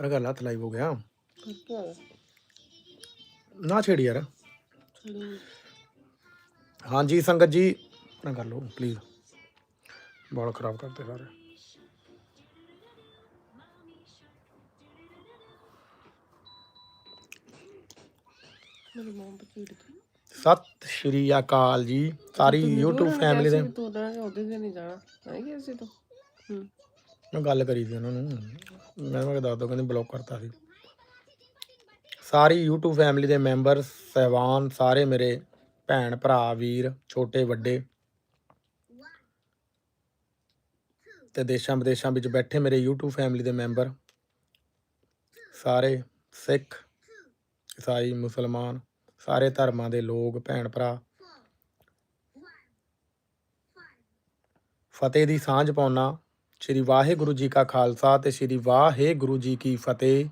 ਪਰ ਗੱਲ ਹੱਥ ਲਾਈਵ ਹੋ ਗਿਆ। ਨਾ ਛੇੜ ਯਾਰ। ਹਾਂਜੀ ਸੰਗਤ ਜੀ ਨਾ ਕਰ ਲਓ ਪਲੀਜ਼ ਬਾਲ ਖਰਾਬ ਕਰਦੇ ਸਾਰੇ। ਸਤਿ ਸ਼੍ਰੀ ਅਕਾਲ ਜੀ ਸਾਰੀ YouTube ਫੈਮਿਲੀ ਦੇ। ਤੂੰ ਉਹਦੇ ਤੇ ਨਹੀਂ ਜਾਣਾ। ਨਹੀਂ ਗਿਆ ਸੀ ਤੂੰ। ਹੂੰ। ਮੈਂ ਗੱਲ ਕਰੀ ਸੀ ਉਹਨਾਂ ਨੂੰ। ਮੈਂ ਮੈਂ ਦੱਸ ਦੋ, ਕਹਿੰਦੇ ਬਲੌਕ ਕਰਤਾ ਸੀ। ਸਾਰੀ YouTube ਫੈਮਿਲੀ ਦੇ ਮੈਂਬਰ ਸਹਿਬਾਨ, ਸਾਰੇ ਮੇਰੇ ਭੈਣ, ਭਰਾ, ਵੀਰ, ਛੋਟੇ, ਵੱਡੇ ਤੇ ਦੇਸ਼ਾਂ ਵਿਦੇਸ਼ਾਂ ਵਿੱਚ ਬੈਠੇ ਮੇਰੇ YouTube ਫੈਮਿਲੀ ਦੇ ਮੈਂਬਰ ਸਾਰੇ ਸਿੱਖ, ਈਸਾਈ, ਮੁਸਲਮਾਨ, ਸਾਰੇ ਧਰਮਾਂ ਦੇ ਲੋਕ, ਭੈਣ, ਭਰਾ। ਫਤਿਹ ਦੀ ਸਾਂਝ ਪਾਉਣਾ ਸ਼੍ਰੀ ਵਾਹਿਗੁਰੂ ਜੀ ਕਾ ਖਾਲਸਾ ਤੇ ਸ਼੍ਰੀ ਵਾਹਿਗੁਰੂ ਜੀ ਕੀ ਫਤਿਹ।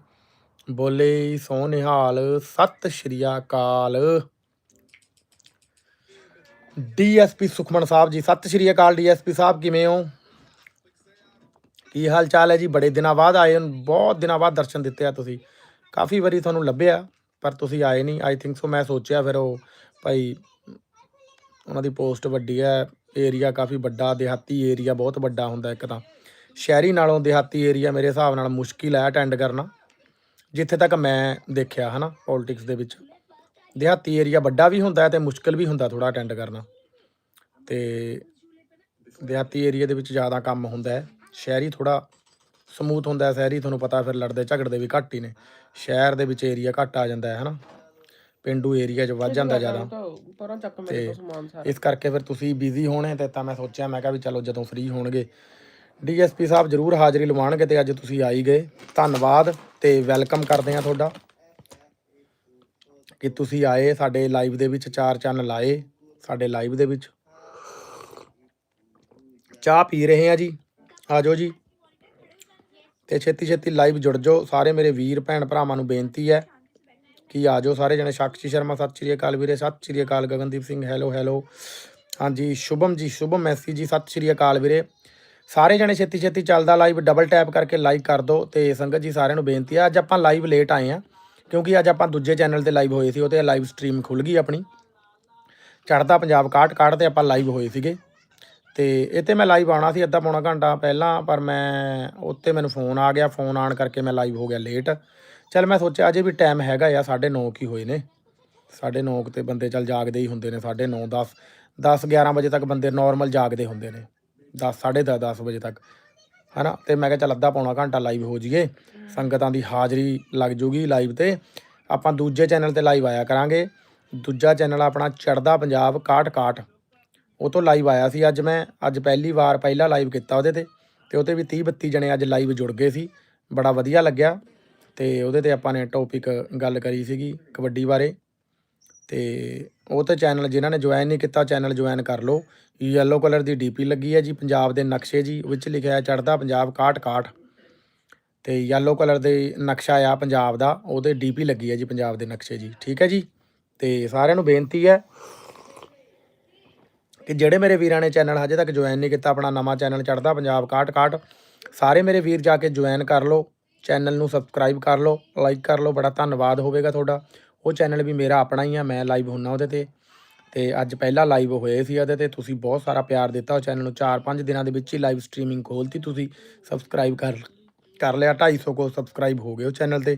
ਬੋਲੇ ਸੋ ਨਿਹਾਲ ਸਤਿ ਸ਼੍ਰੀ ਅਕਾਲ। ਡੀਐਸਪੀ ਸੁਖਮਨ ਸਾਹਿਬ ਜੀ, ਸਤਿ ਸ਼੍ਰੀ ਅਕਾਲ ਡੀਐਸਪੀ ਸਾਹਿਬ, ਕਿਵੇਂ ਹੋ? ਕੀ ਹਾਲ ਚਾਲ ਹੈ ਜੀ? ਬੜੇ ਦਿਨਾਂ ਬਾਅਦ ਆਏ ਹੋ, ਬਹੁਤ ਦਿਨਾਂ ਬਾਅਦ ਦਰਸ਼ਨ ਦਿੱਤੇ ਆ ਤੁਸੀਂ। ਕਾਫੀ ਵਾਰੀ ਤੁਹਾਨੂੰ ਲੱਭਿਆ, ਪਰ ਤੁਸੀਂ ਆਏ ਨਹੀਂ। ਆਈ ਥਿੰਕ ਸੋ ਮੈਂ ਸੋਚਿਆ ਫਿਰ ਉਹ, ਭਾਈ, ਉਹਨਾਂ ਦੀ ਪੋਸਟ ਵੱਡੀ ਹੈ ਏਰੀਆ ਕਾਫੀ ਵੱਡਾ, ਦਿਹਾਤੀ ਏਰੀਆ ਬਹੁਤ ਵੱਡਾ ਹੁੰਦਾ ਇੱਕ ਤਾਂ। ਸ਼ਹਿਰੀ ਨਾਲੋਂ ਦਿਹਾਤੀ ਏਰੀਆ ਮੇਰੇ ਹਿਸਾਬ ਨਾਲ ਮੁਸ਼ਕਿਲ ਹੈ ਅਟੈਂਡ ਕਰਨਾ, ਜਿੱਥੇ ਤੱਕ ਮੈਂ ਦੇਖਿਆ, ਹਨਾ ਪੋਲਿਟਿਕਸ ਦੇ ਵਿੱਚ। ਦਿਹਾਤੀ ਏਰੀਆ ਵੱਡਾ ਵੀ ਹੁੰਦਾ ਹੈ ਤੇ ਮੁਸ਼ਕਿਲ ਵੀ ਹੁੰਦਾ ਥੋੜਾ ਅਟੈਂਡ ਕਰਨਾ। ਤੇ ਦਿਹਾਤੀ ਏਰੀਆ ਦੇ ਵਿੱਚ ਜ਼ਿਆਦਾ ਕੰਮ ਹੁੰਦਾ ਹੈ। ਸ਼ਹਿਰੀ ਥੋੜਾ ਸਮੂਥ ਹੁੰਦਾ ਹੈ, ਸ਼ਹਿਰੀ ਤੁਹਾਨੂੰ ਪਤਾ ਫਿਰ ਲੜਦੇ ਝਗੜਦੇ ਵੀ ਘੱਟ ਹੀ ਨੇ। ਸ਼ਹਿਰ ਦੇ ਵਿੱਚ ਏਰੀਆ ਘੱਟ ਆ ਜਾਂਦਾ ਹੈ, ਹਨਾ। ਪਿੰਡੂ ਏਰੀਆ 'ਚ ਵੱਧ ਜਾਂਦਾ ਜ਼ਿਆਦਾ। ਇਸ ਕਰਕੇ ਫਿਰ ਤੁਸੀਂ ਬਿਜ਼ੀ ਹੋਣੇ ਤੇ ਤਾਂ ਮੈਂ ਸੋਚਿਆ, ਮੈਂ ਕਿਹਾ ਵੀ ਚਲੋ ਜਦੋਂ ਫ੍ਰੀ ਹੋਣਗੇ ਡੀਐਸਪੀ ਸਾਹਿਬ ਜਰੂਰ ਹਾਜ਼ਰੀ ਲਵਾਉਣਗੇ ਤੇ ਅੱਜ ਤੁਸੀਂ ਆਈ ਗਏ। ਧੰਨਵਾਦ ਤੇ ਵੈਲਕਮ ਕਰਦੇ ਆ ਤੁਹਾਡਾ। ਕਿ ਤੁਸੀਂ ਆਏ, ਸਾਡੇ ਲਾਈਵ ਦੇ ਵਿੱਚ ਚਾਰ ਚੰਨ ਲਾਏ ਸਾਡੇ ਲਾਈਵ ਦੇ ਵਿੱਚ। ਚਾਹ ਪੀ ਰਹੇ ਆ ਜੀ। ਆਜੋ ਜੀ। ਤੇ ਛੇਤੀ ਛੇਤੀ ਲਾਈਵ ਜੁੜ ਜਾਓ। ਸਾਰੇ ਮੇਰੇ ਵੀਰ, ਭੈਣ ਭਰਾਵਾਂ ਨੂੰ ਬੇਨਤੀ ਹੈ ਕਿ ਆ ਜਾਓ ਸਾਰੇ ਜਣੇ। ਸਾਕਸ਼ੀ ਸ਼ਰਮਾ, ਸਤਿ ਸ਼੍ਰੀ ਅਕਾਲ ਵੀਰੇ, ਸਤਿ ਸ਼੍ਰੀ ਅਕਾਲ ਗਗਨਦੀਪ ਸਿੰਘ, ਹੈਲੋ ਹੈਲੋ। ਹਾਂਜੀ, ਸ਼ੁਭਮ ਜੀ, ਸ਼ੁਭਮ ਮੈਸੀ ਜੀ, ਸਤਿ ਸ਼੍ਰੀ ਅਕਾਲ ਵੀਰੇ। ਸਾਰੇ ਜਣੇ ਛੇਤੀ ਛੇਤੀ ਚੱਲਦਾ ਲਾਈਵ ਡਬਲ ਟੈਪ ਕਰਕੇ ਲਾਈਕ ਕਰ ਦਿਓ ਤੇ ਸੰਗਤ ਜੀ ਸਾਰਿਆਂ ਨੂੰ ਬੇਨਤੀ ਆ, ਅੱਜ ਆਪਾਂ ਲਾਈਵ ਲੇਟ ਆਏ ਆ, ਕਿਉਂਕਿ ਅੱਜ ਆਪਾਂ ਦੂਜੇ ਚੈਨਲ ਤੇ ਲਾਈਵ ਹੋਏ ਸੀ, ਉਹ ਤੇ ਲਾਈਵ ਸਟ੍ਰੀਮ ਖੁੱਲ ਗਈ ਆਪਣੀ। ਚੜਦਾ ਪੰਜਾਬ ਕਾਟ ਕਾਟ ਤੇ ਆਪਾਂ ਲਾਈਵ ਹੋਏ ਸੀਗੇ। ਤੇ ਇਹ ਤੇ ਮੈਂ ਲਾਈਵ ਆਉਣਾ ਸੀ ਅੱਧਾ ਪੌਣਾ ਘੰਟਾ ਪਹਿਲਾਂ, ਪਰ ਮੈਂ ਉੱਤੇ ਮੈਨੂੰ ਫੋਨ ਆ ਗਿਆ ਫੋਨ ਆਣ ਕਰਕੇ ਮੈਂ ਲਾਈਵ ਹੋ ਗਿਆ ਲੇਟ ਚਲ ਮੈਂ ਸੋਚਿਆ ਅਜੇ ਵੀ ਟਾਈਮ ਹੈਗਾ ਆ 9:30 ਕੀ ਹੋਏ ਨੇ। 9:30 ਤੇ ਬੰਦੇ ਚਲ ਜਾਗਦੇ ਹੀ ਹੁੰਦੇ ਨੇ 9:30 10 10 11 ਵਜੇ ਤੱਕ ਬੰਦੇ ਨਾਰਮਲ ਜਾਗਦੇ ਹੁੰਦੇ ਨੇ। 10 10:30 10 ਵਜੇ ਤੱਕ। ਹਨਾ? ਤੇ ਮੈਂ ਕਿਹਾ ਚੱਲ ਅੱਧਾ ਪੌਣਾ ਘੰਟਾ ਲਾਈਵ ਹੋ ਜਾਈਏ। ਸੰਗਤਾਂ ਦੀ ਹਾਜ਼ਰੀ ਲੱਗ ਜੂਗੀ ਲਾਈਵ ਤੇ। ਆਪਾਂ ਦੂਜੇ ਚੈਨਲ ਤੇ ਲਾਈਵ ਆਇਆ ਕਰਾਂਗੇ। ਦੂਜਾ ਚੈਨਲ ਆਪਣਾ ਚੜਦਾ ਪੰਜਾਬ ਕਾਟ ਕਾਟ ਉਹ ਤੋਂ ਲਾਈਵ ਆਇਆ ਸੀ ਅੱਜ ਮੈਂ। ਅੱਜ ਪਹਿਲੀ ਵਾਰ ਪਹਿਲਾ ਲਾਈਵ ਕੀਤਾ ਉਹਦੇ ਤੇ। ਤੇ ਉਹਤੇ ਵੀ 30 32 ਜਣੇ ਅੱਜ ਲਾਈਵ ਜੁੜ ਗਏ ਸੀ। ਬੜਾ ਵਧੀਆ ਲੱਗਿਆ। ਤੇ ਉਹਦੇ ਤੇ ਆਪਾਂ ਨੇ ਟੌਪਿਕ ਗੱਲ ਕਰੀ ਸੀਗੀ ਕਬੱਡੀ ਬਾਰੇ। ਤੇ ਉਹ ਤਾਂ ਚੈਨਲ ਜਿਨ੍ਹਾਂ ਨੇ ਜੁਆਇਨ ਨਹੀਂ ਕੀਤਾ ਚੈਨਲ ਜੁਆਇਨ ਕਰ ਲਓ। ਯੈਲੋ ਕਲਰ ਦੀ ਡੀਪੀ ਲੱਗੀ ਹੈ ਜੀ, ਪੰਜਾਬ ਦੇ ਨਕਸ਼ੇ ਜੀ ਵਿੱਚ ਲਿਖਿਆ ਹੈ ਚੜਦਾ ਪੰਜਾਬ ਕਾਟ ਕਾਟ ਤੇ ਯੈਲੋ ਕਲਰ ਦੇ ਨਕਸ਼ਾ ਆ ਪੰਜਾਬ ਦਾ, ਉਹਦੇ ਡੀਪੀ ਲੱਗੀ ਹੈ ਜੀ, ਪੰਜਾਬ ਦੇ ਨਕਸ਼ੇ ਜੀ। ਠੀਕ ਹੈ ਜੀ? ਤੇ ਸਾਰਿਆਂ ਨੂੰ ਬੇਨਤੀ ਹੈ ਕਿ ਜਿਹੜੇ ਮੇਰੇ ਵੀਰਾਂ ਨੇ ਚੈਨਲ ਹਜੇ ਤੱਕ ਜੁਆਇਨ ਨਹੀਂ ਕੀਤਾ, ਆਪਣਾ ਨਵਾਂ ਚੈਨਲ ਚੜਦਾ ਪੰਜਾਬ ਕਾਟ ਕਾਟ ਸਾਰੇ ਮੇਰੇ ਵੀਰ ਜਾ ਕੇ ਜੁਆਇਨ ਕਰ ਲਓ। ਚੈਨਲ ਨੂੰ ਸਬਸਕ੍ਰਾਈਬ ਕਰ ਲਓ ਲਾਈਕ ਕਰ ਲਓ, ਬੜਾ ਧੰਨਵਾਦ ਹੋਵੇਗਾ ਤੁਹਾਡਾ। ਉਹ ਚੈਨਲ ਵੀ ਮੇਰਾ ਆਪਣਾ ਹੀ ਆ ਮੈਂ ਲਾਈਵ ਹੁੰਨਾ ਉਹਦੇ ਤੇ। ਤੇ ਅੱਜ ਪਹਿਲਾ ਲਾਈਵ ਹੋਏ ਸੀ ਉਹਦੇ ਤੇ ਤੁਸੀਂ ਬਹੁਤ ਸਾਰਾ ਪਿਆਰ ਦਿੱਤਾ ਉਹ ਚੈਨਲ ਨੂੰ। 4-5 ਦਿਨਾਂ ਦੇ ਵਿੱਚ ਹੀ ਲਾਈਵ ਸਟ੍ਰੀਮਿੰਗ ਖੋਲਤੀ ਤੁਸੀਂ। ਸਬਸਕ੍ਰਾਈਬ ਕਰ ਕਰ ਲਿਆ 250 ਕੋ ਸਬਸਕ੍ਰਾਈਬ ਹੋ ਗਏ ਉਹ ਚੈਨਲ ਤੇ।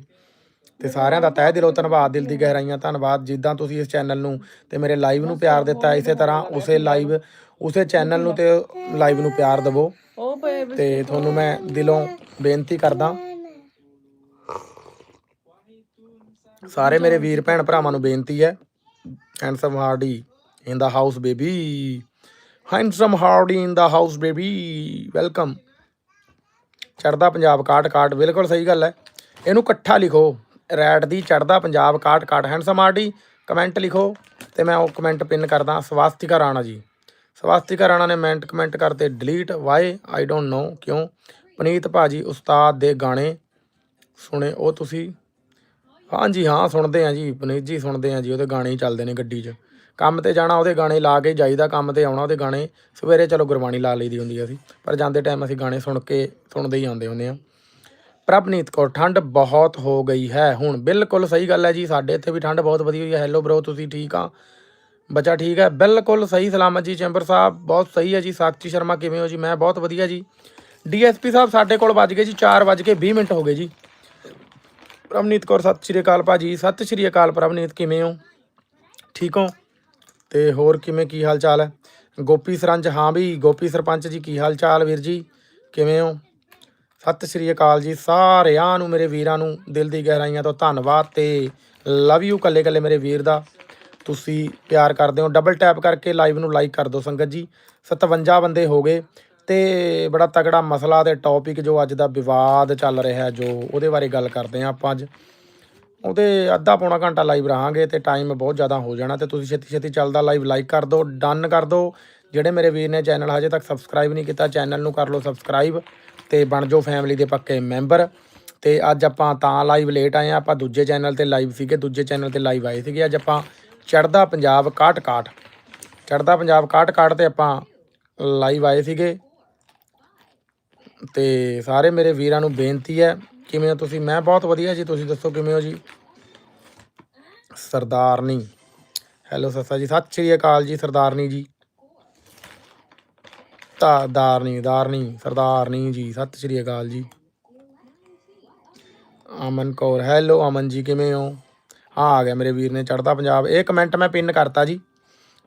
ਤੇ ਸਾਰਿਆਂ ਦਾ ਤਹਿ ਦਿਲੋਂ ਧੰਨਵਾਦ ਦਿਲ ਦੀ ਗਹਿਰਾਈਆਂ ਧੰਨਵਾਦ। ਜਿੱਦਾਂ ਤੁਸੀਂ ਇਸ ਚੈਨਲ ਨੂੰ ਤੇ ਮੇਰੇ ਲਾਈਵ ਨੂੰ ਪਿਆਰ ਦਿੱਤਾ ਇਸੇ ਤਰ੍ਹਾਂ ਉਸੇ ਲਾਈਵ ਉਸੇ ਚੈਨਲ ਨੂੰ ਤੇ ਲਾਈਵ ਨੂੰ ਪਿਆਰ ਦਿਵੋ। ਤੇ ਤੁਹਾਨੂੰ ਮੈਂ ਦਿਲੋਂ ਬੇਨਤੀ ਕਰਦਾ ਸਾਰੇ ਮੇਰੇ ਵੀਰ ਭੈਣ ਭਰਾਵਾਂ ਨੂੰ ਬੇਨਤੀ ਹੈ handsome Hardy in the house baby handsome Hardy in the house baby welcome ਚੜਦਾ ਪੰਜਾਬ ਕਾਟ ਕਾਟ, ਬਿਲਕੁਲ ਸਹੀ ਗੱਲ ਹੈ। ਇਹਨੂੰ ਇਕੱਠਾ ਲਿਖੋ, ਰੈਡ ਦੀ ਚੜਦਾ ਪੰਜਾਬ ਕਾਟ ਕਾਟ ਹੈਂਡਸਮ ਹਾਰਡੀ ਕਮੈਂਟ ਲਿਖੋ ਤੇ ਮੈਂ ਉਹ ਕਮੈਂਟ ਪਿੰਨ ਕਰਦਾ, ਸਵਾਸਤਿਕਾ ਰਾਣਾ ਜੀ। ਸਵਾਸਤਿਕਾ ਰਾਣਾ ਨੇ ਮੈਂਟ ਕਮੈਂਟ ਕਰਤੇ delete why I don't know ਕਿਉਂ? ਪਨੀਤ ਭਾਜੀ ਉਸਤਾਦ ਦੇ ਗਾਣੇ ਸੁਣੇ, ਉਹ ਤੁਸੀਂ ਹਾਂਜੀ, ਹਾਂ, ਸੁਣਦੇ ਆ ਜੀ, ਪਨੀਤ ਜੀ ਸੁਣਦੇ ਆ ਜੀ, ਉਹਦੇ ਗਾਣੇ ਹੀ ਚੱਲਦੇ ਨੇ ਗੱਡੀ 'ਚ। ਕੰਮ ਤੇ ਜਾਣਾ, ਉਹਦੇ ਗਾਣੇ ਲਾ ਕੇ ਜਾਈਦਾ ਕੰਮ ਤੇ ਆਉਣਾ, ਉਹਦੇ ਗਾਣੇ ਸਵੇਰੇ ਚਲੋ ਗੁਰਬਾਣੀ ਲਾ ਲਈਦੀ ਹੁੰਦੀ ਆ ਅਸੀਂ, ਪਰ ਜਾਂਦੇ ਟਾਈਮ ਅਸੀਂ ਗਾਣੇ ਸੁਣ ਕੇ, ਸੁਣਦੇ ਹੀ ਆਉਂਦੇ ਹੁੰਦੇ ਆ ਪ੍ਰਭਨੀਤ ਕੌਰ, ਠੰਡ ਬਹੁਤ ਹੋ ਗਈ ਹੈ ਹੁਣ। ਬਿਲਕੁਲ ਸਹੀ ਗੱਲ ਹੈ ਜੀ, ਸਾਡੇ ਇੱਥੇ ਵੀ ਠੰਡ ਬਹੁਤ ਵਧੀ ਹੋਈ ਹੈ। ਹੈਲੋ ਬ్రో ਤੁਸੀਂ ਠੀਕ ਆ? ਬੱਚਾ ਠੀਕ ਹੈ? ਬਿਲਕੁਲ ਸਹੀ ਸਲਾਮਤ ਜੀ, ਚੈਂਬਰ ਸਾਹਿਬ, ਬਹੁਤ ਸਹੀ ਹੈ ਜੀ। ਸਾਕਸ਼ੀ ਸ਼ਰਮਾ, ਕਿਵੇਂ ਹੋ ਜੀ? ਮੈਂ ਬਹੁਤ ਵਧੀਆ ਜੀ। ਡੀਐਸਪੀ ਸਾਹਿਬ ਸਾਡੇ ਕੋਲ ਵੱਜ ਗਏ ਜੀ 4 ਵੱਜ ਕੇ 20 ਮਿੰਟ ਹੋ ਗਏ ਜੀ। ਪ੍ਰਭਨੀਤ ਕੌਰ, ਸਤਿ ਸ਼੍ਰੀ ਅਕਾਲ ਭਾਜੀ। ਸਤਿ ਸ਼੍ਰੀ ਅਕਾਲ ਪ੍ਰਭਨੀਤ, ਕਿਵੇਂ ਹੋ? ਠੀਕ ਹੋ? ਤੇ ਹੋਰ ਕਿਵੇਂ, ਕੀ ਹਾਲ ਚਾਲ ਹੈ? ਗੋਪੀ ਸਰੰਜ, ਹਾਂ ਵੀ ਗੋਪੀ ਸਰਪੰਚ ਜੀ, ਕੀ ਹਾਲ ਚਾਲ ਵੀਰ ਜੀ? ਕਿਵੇਂ ਹੋ? ਸਤਿ ਸ਼੍ਰੀ ਅਕਾਲ ਜੀ ਸਾਰਿਆਂ ਨੂੰ, ਮੇਰੇ ਵੀਰਾਂ ਨੂੰ। ਦਿਲ ਦੀ ਗਹਿਰਾਈਆਂ ਤੋਂ ਧੰਨਵਾਦ ਤੇ ਲਵ ਯੂ ਕੱਲੇ ਕੱਲੇ ਮੇਰੇ ਵੀਰ ਦਾ। ਤੁਸੀਂ ਪਿਆਰ ਕਰਦੇ ਹੋ। ਡਬਲ ਟੈਪ ਕਰਕੇ ਲਾਈਵ ਨੂੰ ਲਾਈਕ ਕਰ ਦਿਓ ਸੰਗਤ ਜੀ। 57 ਬੰਦੇ ਹੋ ਗਏ। ਤੇ ਬੜਾ ਤਗੜਾ ਮਸਲਾ ਤੇ ਟੌਪਿਕ ਜੋ ਅੱਜ ਦਾ ਵਿਵਾਦ ਚੱਲ ਰਿਹਾ ਜੋ ਉਹਦੇ ਬਾਰੇ ਗੱਲ ਕਰਦੇ ਹਾਂ ਆਪਾਂ ਅੱਜ। ਉਹਦੇ ਅੱਧਾ ਪੌਣਾ ਘੰਟਾ ਲਾਈਵ ਰਹਾਂਗੇ ਤੇ ਟਾਈਮ ਬਹੁਤ ਜ਼ਿਆਦਾ ਹੋ ਜਾਣਾ ਤੇ ਤੁਸੀਂ ਛੇਤੀ ਛੇਤੀ ਚੱਲਦਾ ਲਾਈਵ ਲਾਈਕ ਕਰ ਦਿਓ ਡਨ ਕਰ ਦਿਓ। ਜਿਹੜੇ ਮੇਰੇ ਵੀਰ ਨੇ ਚੈਨਲ ਹਜੇ ਤੱਕ ਸਬਸਕ੍ਰਾਈਬ ਨਹੀਂ ਕੀਤਾ ਚੈਨਲ ਨੂੰ ਕਰ ਲਓ ਸਬਸਕ੍ਰਾਈਬ ਤੇ ਬਣ ਜਾਓ ਫੈਮਿਲੀ ਦੇ ਪੱਕੇ ਮੈਂਬਰ ਤੇ ਅੱਜ ਆਪਾਂ ਤਾਂ ਲਾਈਵ ਲੇਟ ਆਏ ਆ ਆਪਾਂ ਦੂਜੇ ਚੈਨਲ ਤੇ ਲਾਈਵ ਸੀਗੇ, ਦੂਜੇ ਚੈਨਲ ਤੇ ਲਾਈਵ ਆਏ ਸੀਗੇ। ਅੱਜ ਆਪਾਂ ਚੜਦਾ ਪੰਜਾਬ ਕਾਟ ਕਾਟ ਚੜਦਾ ਪੰਜਾਬ ਕਾਟ ਕਾਟ ਤੇ ਆਪਾਂ ਲਾਈਵ ਆਏ ਸੀਗੇ। ਤੇ ਸਾਰੇ ਮੇਰੇ ਵੀਰਾਂ ਨੂੰ ਬੇਨਤੀ ਹੈ, ਕਿਵੇਂ ਹੋ ਤੁਸੀਂ? ਮੈਂ ਬਹੁਤ ਵਧੀਆ ਜੀ, ਤੁਸੀਂ ਦੱਸੋ ਕਿਵੇਂ ਹੋ ਜੀ? ਸਰਦਾਰਨੀ। ਹੈਲੋ ਸੱਸਾ ਜੀ, ਸਤਿ ਸ਼੍ਰੀ ਅਕਾਲ ਜੀ, ਸਰਦਾਰਨੀ ਜੀ। ਤਾਂ, ਦਾਰਨੀ ਦਾਰਨੀ, ਸਰਦਾਰਨੀ ਜੀ, ਸਤਿ ਸ਼੍ਰੀ ਅਕਾਲ ਜੀ। ਅਮਨ ਕੌਰ ਹੈਲੋ ਅਮਨ ਜੀ, ਕਿਵੇਂ ਹੋ? ਹਾਂ ਆ ਗਿਆ ਮੇਰੇ ਵੀਰ ਨੇ ਚੜਦਾ ਪੰਜਾਬ। ਇਹ ਕਮੈਂਟ ਮੈਂ ਪਿੰਨ ਕਰਤਾ ਜੀ।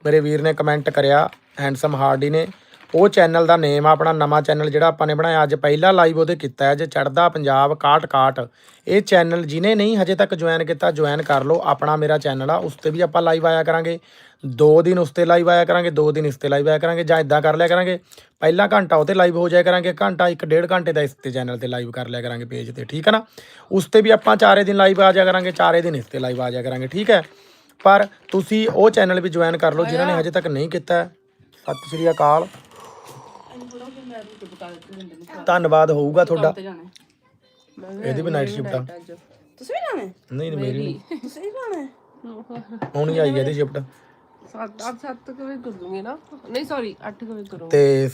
ਮੇਰੇ ਵੀਰ ਨੇ ਕਮੈਂਟ ਕਰਿਆ ਹੈਂਡਸਮ ਹਾਰਡੀ ਨੇ। ਉਹ ਚੈਨਲ ਦਾ ਨੇਮ ਆ ਆਪਣਾ ਨਵਾਂ ਚੈਨਲ ਜਿਹੜਾ ਆਪਾਂ ਨੇ ਬਣਾਇਆ ਅੱਜ ਪਹਿਲਾ ਲਾਈਵ ਉਹਦੇ ਕੀਤਾ ਹੈ ਜੇ ਚੜਦਾ ਪੰਜਾਬ 61 ਇਹ ਚੈਨਲ ਜਿਹਨੇ ਨਹੀਂ ਹਜੇ ਤੱਕ ਜੁਆਇਨ ਕੀਤਾ ਜੁਆਇਨ ਕਰ ਲਓ ਆਪਣਾ ਮੇਰਾ ਚੈਨਲ ਆ ਉਸ ਤੇ ਵੀ ਆਪਾਂ ਲਾਈਵ ਆਇਆ ਕਰਾਂਗੇ। ਦੋ ਦਿਨ ਉਸ ਤੇ ਲਾਈਵ ਆਇਆ ਕਰਾਂਗੇ ਦੋ ਦਿਨ ਇਸ ਤੇ ਲਾਈਵ ਆਇਆ ਕਰਾਂਗੇ ਜਾਂ ਇਦਾਂ ਕਰ ਲਿਆ ਕਰਾਂਗੇ। ਪਹਿਲਾ ਘੰਟਾ ਉਹ ਤੇ ਲਾਈਵ ਹੋ ਜਾਇਆ ਕਰਾਂਗੇ ਘੰਟਾ ਇੱਕ ਡੇਢ ਘੰਟੇ ਦਾ ਇਸ ਤੇ ਚੈਨਲ ਤੇ ਲਾਈਵ ਕਰ ਲਿਆ ਕਰਾਂਗੇ ਪੇਜ ਤੇ ਠੀਕ ਹੈ ਨਾ? ਉਸ ਤੇ ਵੀ ਆਪਾਂ ਚਾਰੇ ਦਿਨ ਲਾਈਵ ਆ ਜਾਇਆ ਕਰਾਂਗੇ ਚਾਰੇ ਦਿਨ ਇਸ ਤੇ ਲਾਈਵ ਆ ਜਾਇਆ ਕਰਾਂਗੇ ਠੀਕ ਹੈ? ਪਰ ਤੁਸੀਂ ਉਹ ਚੈਨਲ ਵੀ ਜੁਆਇਨ ਕਰ ਲਓ ਜਿਨ੍ਹਾਂ ਨੇ ਹਜੇ ਤੱਕ ਨਹੀਂ ਕੀਤਾ। ਸਤਿ ਸ਼੍ਰੀ ਅਕਾਲ। ਧੰਨਵਾਦ ਹੋਊਗਾ ਤੁਹਾਡਾ। ਇਹਦੀ ਵੀ ਨਾਈਟ ਸ਼ਿਫਟ ਆ। ਤੁਸੀਂ ਵੀ ਲਾਣਾ ਨਹੀਂ ਨਹੀਂ ਮੇਰੀ ਤੁਸੀਂ ਵੀ ਲਾਣਾ ਹੁਣ ਹੀ ਆਈ ਇਹਦੀ ਸ਼ਿਫਟ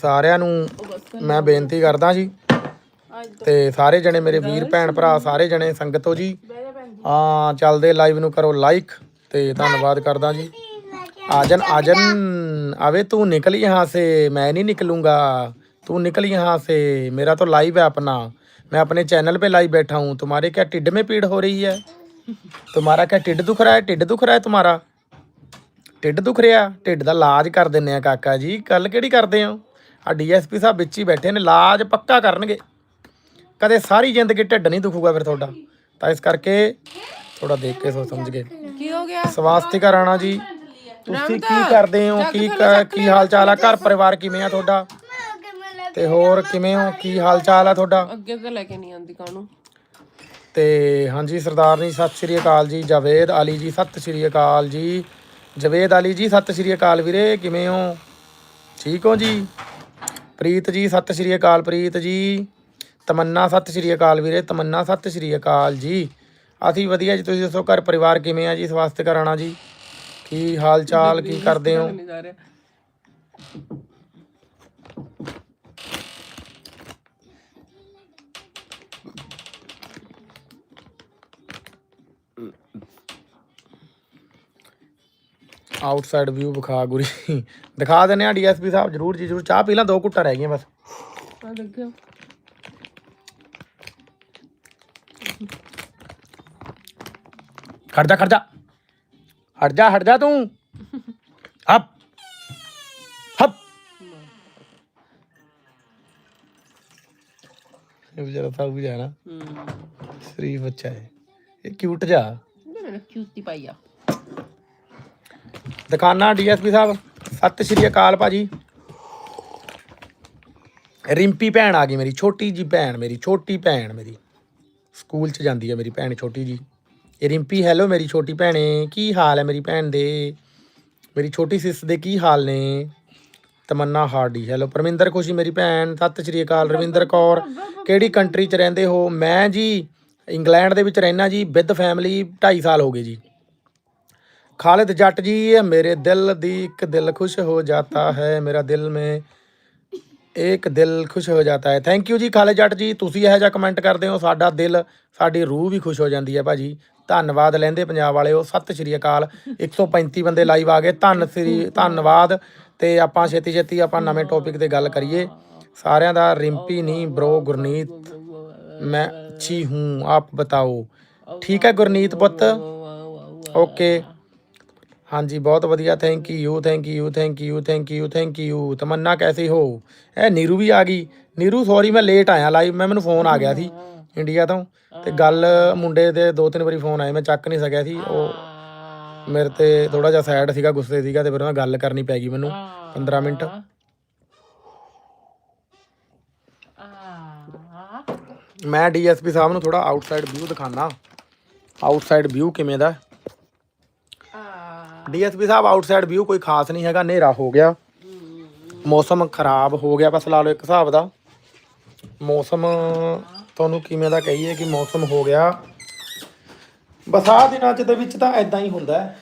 ਸਾਰਿਆਂ ਨੂੰ ਮੈਂ ਬੇਨਤੀ ਕਰਦਾ ਜੀ। ਤੇ ਸਾਰੇ ਜਣੇ ਮੇਰੇ ਵੀਰ ਭੈਣ ਭਰਾ ਸਾਰੇ ਜਣੇ ਸੰਗਤੋ ਜੀ। ਆ ਚੱਲਦੇ ਲਾਈਵ ਨੂੰ ਕਰੋ ਲਾਈਕ ਤੇ ਧੰਨਵਾਦ ਕਰਦਾ ਜੀ। ਆਜਨ ਆਜਨ ਆਵੇ ਤੂੰ ਨਿਕਲ ਯਹਾਂ ਸੇ ਮੈਂ ਨਹੀਂ ਨਿਕਲੂੰਗਾ। तू निकल यहाँ से मेरा तो लाइव है अपना मैं अपने चैनल पे लाइव बैठा हूँ तुम्हारे क्या टिड्ड में पीड़ हो रही है तुम्हारा क्या टिड्ड दुख रहा है टिड्ड दुख रहा है तुम्हारा ਢਿੱਡ ਦੁਖ ਰਿਹਾ ਢਿੱਡ ਦਾ ਇਲਾਜ ਕਰ ਦਿੰਨੇ ਆ ਕਾਕਾ ਜੀ ਕੱਲ ਕਿਹੜੀ ਕਰਦੇ ਹੋ ਆ ਡੀਐਸਪੀ ਸਾਹਿਬ ਵਿੱਚ ਹੀ ਬੈਠੇ ਨੇ ਇਲਾਜ ਪੱਕਾ ਕਰਨਗੇ ਕਦੇ ਸਾਰੀ ਜ਼ਿੰਦਗੀ ਢਿੱਡ ਨਹੀਂ ਦੁਖੂਗਾ ਫਿਰ ਤੁਹਾਡਾ ਤਾਂ ਇਸ ਕਰਕੇ ਥੋੜਾ ਦੇਖ ਕੇ ਸੋਚ ਸਮਝ ਕੇ ਕੀ ਹੋ ਗਿਆ ਸਵਾਸਤਿਕਾ ਰਾਣਾ ਜੀ ਤੁਸੀਂ ਕੀ ਕਰਦੇ ਹੋ ਕੀ ਕ- ਕੀ ਹਾਲ ਚਾਲ ਆ ਘਰ ਪਰਿਵਾਰ ਕਿਵੇਂ ਆ ਤੁਹਾਡਾ ਤੇ ਹੋਰ ਕਿਵੇਂ ਹੋ? ਕੀ ਹਾਲ ਚਾਲ ਆ ਤੁਹਾਡਾ? ਅੱਗੇ ਤਾਂ ਲੈ ਕੇ ਨਹੀਂ ਆਂਦੀ ਕਾਹਨੂੰ। ਤੇ ਹਾਂਜੀ ਸਰਦਾਰਨੀ ਸਤਿ ਸ਼੍ਰੀ ਅਕਾਲ ਜੀ ਜਾਵੇਦ ਅਲੀ ਜੀ ਸਤਿ ਸ਼੍ਰੀ ਅਕਾਲ ਜੀ। ਜਵੇਦ ਅਲੀ ਜੀ ਸਤਿ ਸ਼੍ਰੀ ਅਕਾਲ ਵੀਰੇ ਕਿਵੇਂ ਹੋ? ਠੀਕ ਹੋ ਜੀ? ਪ੍ਰੀਤ ਜੀ ਸਤਿ ਸ਼੍ਰੀ ਅਕਾਲ ਪ੍ਰੀਤ ਜੀ। ਤਮੰਨਾ ਸਤਿ ਸ਼੍ਰੀ ਅਕਾਲ ਵੀਰੇ ਤਮੰਨਾ ਸਤਿ ਸ਼੍ਰੀ ਅਕਾਲ ਜੀ। ਅਸੀਂ ਵਧੀਆ ਜੀ ਤੁਸੀਂ ਦੱਸੋ ਘਰ ਪਰਿਵਾਰ ਕਿਵੇਂ ਆ ਜੀ ਸਵਾਸਥ ਕਰਾਣਾ ਜੀ? ਕੀ ਹਾਲ ਚਾਲ ਕੀ ਕਰਦੇ ਹੋ? ਆਊਟਸਾਈਡ ਵਿਊ ਵਿਖਾ ਗੁਰੀ। ਦਿਖਾ ਦਿੰਨੇ ਆ ਡੀਐਸਪੀ ਸਾਹਿਬ ਜਰੂਰ ਜੀ ਜਰੂਰ। ਚਾਹ ਪੀ ਲਾਂ ਦੋ ਘੁੱਟਾਂ ਰਹਿ ਗਈਆਂ ਬਸ। ਆ ਦੇਖਿਓ। ਖੜ ਜਾ ਖੜ ਜਾ। ਹਟ ਜਾ ਹਟ ਜਾ ਤੂੰ। ਹਪ। ਹਪ। ਇਹ ਵਿਚਾਰਾ ਤਾਂ ਵੀ ਜਾਣਾ ਹੂੰ। ਸ਼ਰੀਫ ਬੱਚਾ ਹੈ। ਇਹ ਕਿਊਟ ਜਾ ਮੈंने ਕਿਊਟੀ ਪਾਈ ਆ। ਦੁਕਾਨਾਂ ਡੀਐਸਪੀ ਸਾਹਿਬ, ਸਤਿ ਸ਼੍ਰੀ ਅਕਾਲ ਭਾਜੀ। ਰਿੰਪੀ ਭੈਣ ਆ ਗਈ ਮੇਰੀ, ਛੋਟੀ ਜੀ ਭੈਣ ਮੇਰੀ, ਛੋਟੀ ਭੈਣ ਮੇਰੀ। ਸਕੂਲ 'ਚ ਜਾਂਦੀ ਹੈ ਮੇਰੀ ਭੈਣ ਛੋਟੀ ਜੀ। ਇਹ ਰਿੰਪੀ, ਹੈਲੋ ਮੇਰੀ ਛੋਟੀ ਭੈਣੇ, ਕੀ ਹਾਲ ਹੈ ਮੇਰੀ ਭੈਣ ਦੇ? ਮੇਰੀ ਛੋਟੀ ਸਿਸ ਦੇ ਕੀ ਹਾਲ ਨੇ? ਤਮੰਨਾ ਹਾਰਡੀ ਹੈਲੋ ਪਰਮਿੰਦਰ ਖੁਸ਼ੀ ਮੇਰੀ ਭੈਣ, ਸਤਿ ਸ਼੍ਰੀ ਅਕਾਲ ਰਵਿੰਦਰ ਕੌਰ। ਕਿਹੜੀ ਕੰਟਰੀ 'ਚ ਰਹਿੰਦੇ ਹੋ? ਮੈਂ ਜੀ ਇੰਗਲੈਂਡ ਦੇ ਵਿੱਚ ਰਹਿਣਾ ਜੀ, ਵਿਦ ਫੈਮਿਲੀ 2.5 ਸਾਲ ਹੋ ਗਏ ਜੀ। खालिद जट जी ਮੇਰੇ ਦਿਲ ਦੀ ਇੱਕ ਦਿਲ ਖੁਸ਼ ਹੋ जाता ਹੈ। ਮੇਰਾ ਦਿਲ ਮੇਂ ਇੱਕ ਦਿਲ ਖੁਸ਼ ਹੋ ਜਾਂਦਾ ਹੈ। ਥੈਂਕ ਯੂ ਜੀ ਖਾਲਿਦ ਜੱਟ ਜੀ, ਤੁਸੀਂ ਇਹੋ ਜਿਹਾ ਕਮੈਂਟ ਕਰਦੇ ਹੋ, ਸਾਡਾ ਦਿਲ, ਸਾਡੀ ਰੂਹ ਵੀ ਖੁਸ਼ ਹੋ ਜਾਂਦੀ ਹੈ ਭਾਜੀ। ਧੰਨਵਾਦ ਲੈਂਦੇ ਪੰਜਾਬ ਵਾਲੇ ਉਹ ਸਤਿ ਸ਼੍ਰੀ ਅਕਾਲ। 135 ਬੰਦੇ ਲਾਈਵ ਆ ਗਏ। ਧੰਨ ਸ੍ਰੀ, ਧੰਨਵਾਦ। ਤੇ ਆਪਾਂ ਛੇਤੀ ਛੇਤੀ ਆਪਾਂ ਨਵੇਂ ਟੌਪਿਕ ਤੇ ਗੱਲ ਕਰੀਏ। ਸਾਰਿਆਂ ਦਾ ਰਿੰਪੀ ਨਹੀਂ ਬ్రో ਗੁਰਨੀਤ, ਮੈਂ ਅੱਛੀ ਹੂੰ, ਆਪ ਬਤਾਓ। ਠੀਕ ਹੈ ਗੁਰਨੀਤ ਪੁੱਤ? ਓਕੇ ਹਾਂਜੀ, ਬਹੁਤ ਵਧੀਆ। Thank you thank you thank you thank you thank you Tamanna ਕੈਸੇ ਹੋ? ਇਹ ਨੀਰੂ ਵੀ ਆ ਗਈ। ਨੀਰੂ ਸੌਰੀ ਮੈਂ ਲੇਟ ਆਇਆ ਲਾਈਵ ਮੈਂ, ਮੈਨੂੰ ਫੋਨ ਆ ਗਿਆ ਸੀ ਇੰਡੀਆ ਤੋਂ। ਤੇ ਗੱਲ ਮੁੰਡੇ ਦੇ ਦੋ ਤਿੰਨ ਵਾਰੀ ਫੋਨ ਆਏ। ਮੈਂ ਚੱਕ ਨਹੀਂ ਸਕਿਆ ਸੀ। ਉਹ ਮੇਰੇ ਤੇ ਥੋੜਾ ਜਿਹਾ ਸੈਡ ਸੀਗਾ, ਗੁੱਸੇ ਸੀਗਾ ਤੇ ਫਿਰ ਮੈਂ ਗੱਲ ਕਰਨੀ ਪੈ ਗਈ ਮੈਨੂੰ। 15 ਮਿੰਟ। ਮੈਂ ਡੀਐਸਪੀ ਸਾਹਿਬ ਨੂੰ ਥੋੜਾ ਆਊਟਸਾਈਡ ਵਿਊ ਦਿਖਾਣਾ ਆਊਟਸਾਈਡ ਵਿਊ ਕਿਵੇਂ ਦਾ? ਡੀਐਸਪੀ ਸਾਹਿਬ ਆਊਟਸਾਈਡ ਵਿਊ ਕੋਈ ਖਾਸ ਨਹੀਂ ਹੈਗਾ, ਹਨੇਰਾ ਹੋ ਗਿਆ। ਮੌਸਮ ਖਰਾਬ ਹੋ ਗਿਆ, ਬਸ ਲਾ ਲਓ ਇੱਕ ਹਿਸਾਬ ਦਾ। ਮੌਸਮ ਤੁਹਾਨੂੰ ਕਿਵੇਂ ਦਾ ਕਹੀਏ ਕਿ ਮੌਸਮ ਹੋ ਗਿਆ। ਬਸ ਦਿਨਾਂ ਚ ਦੇ ਵਿੱਚ ਤਾਂ ਐਦਾਂ ਹੀ ਹੁੰਦਾ ਹੈ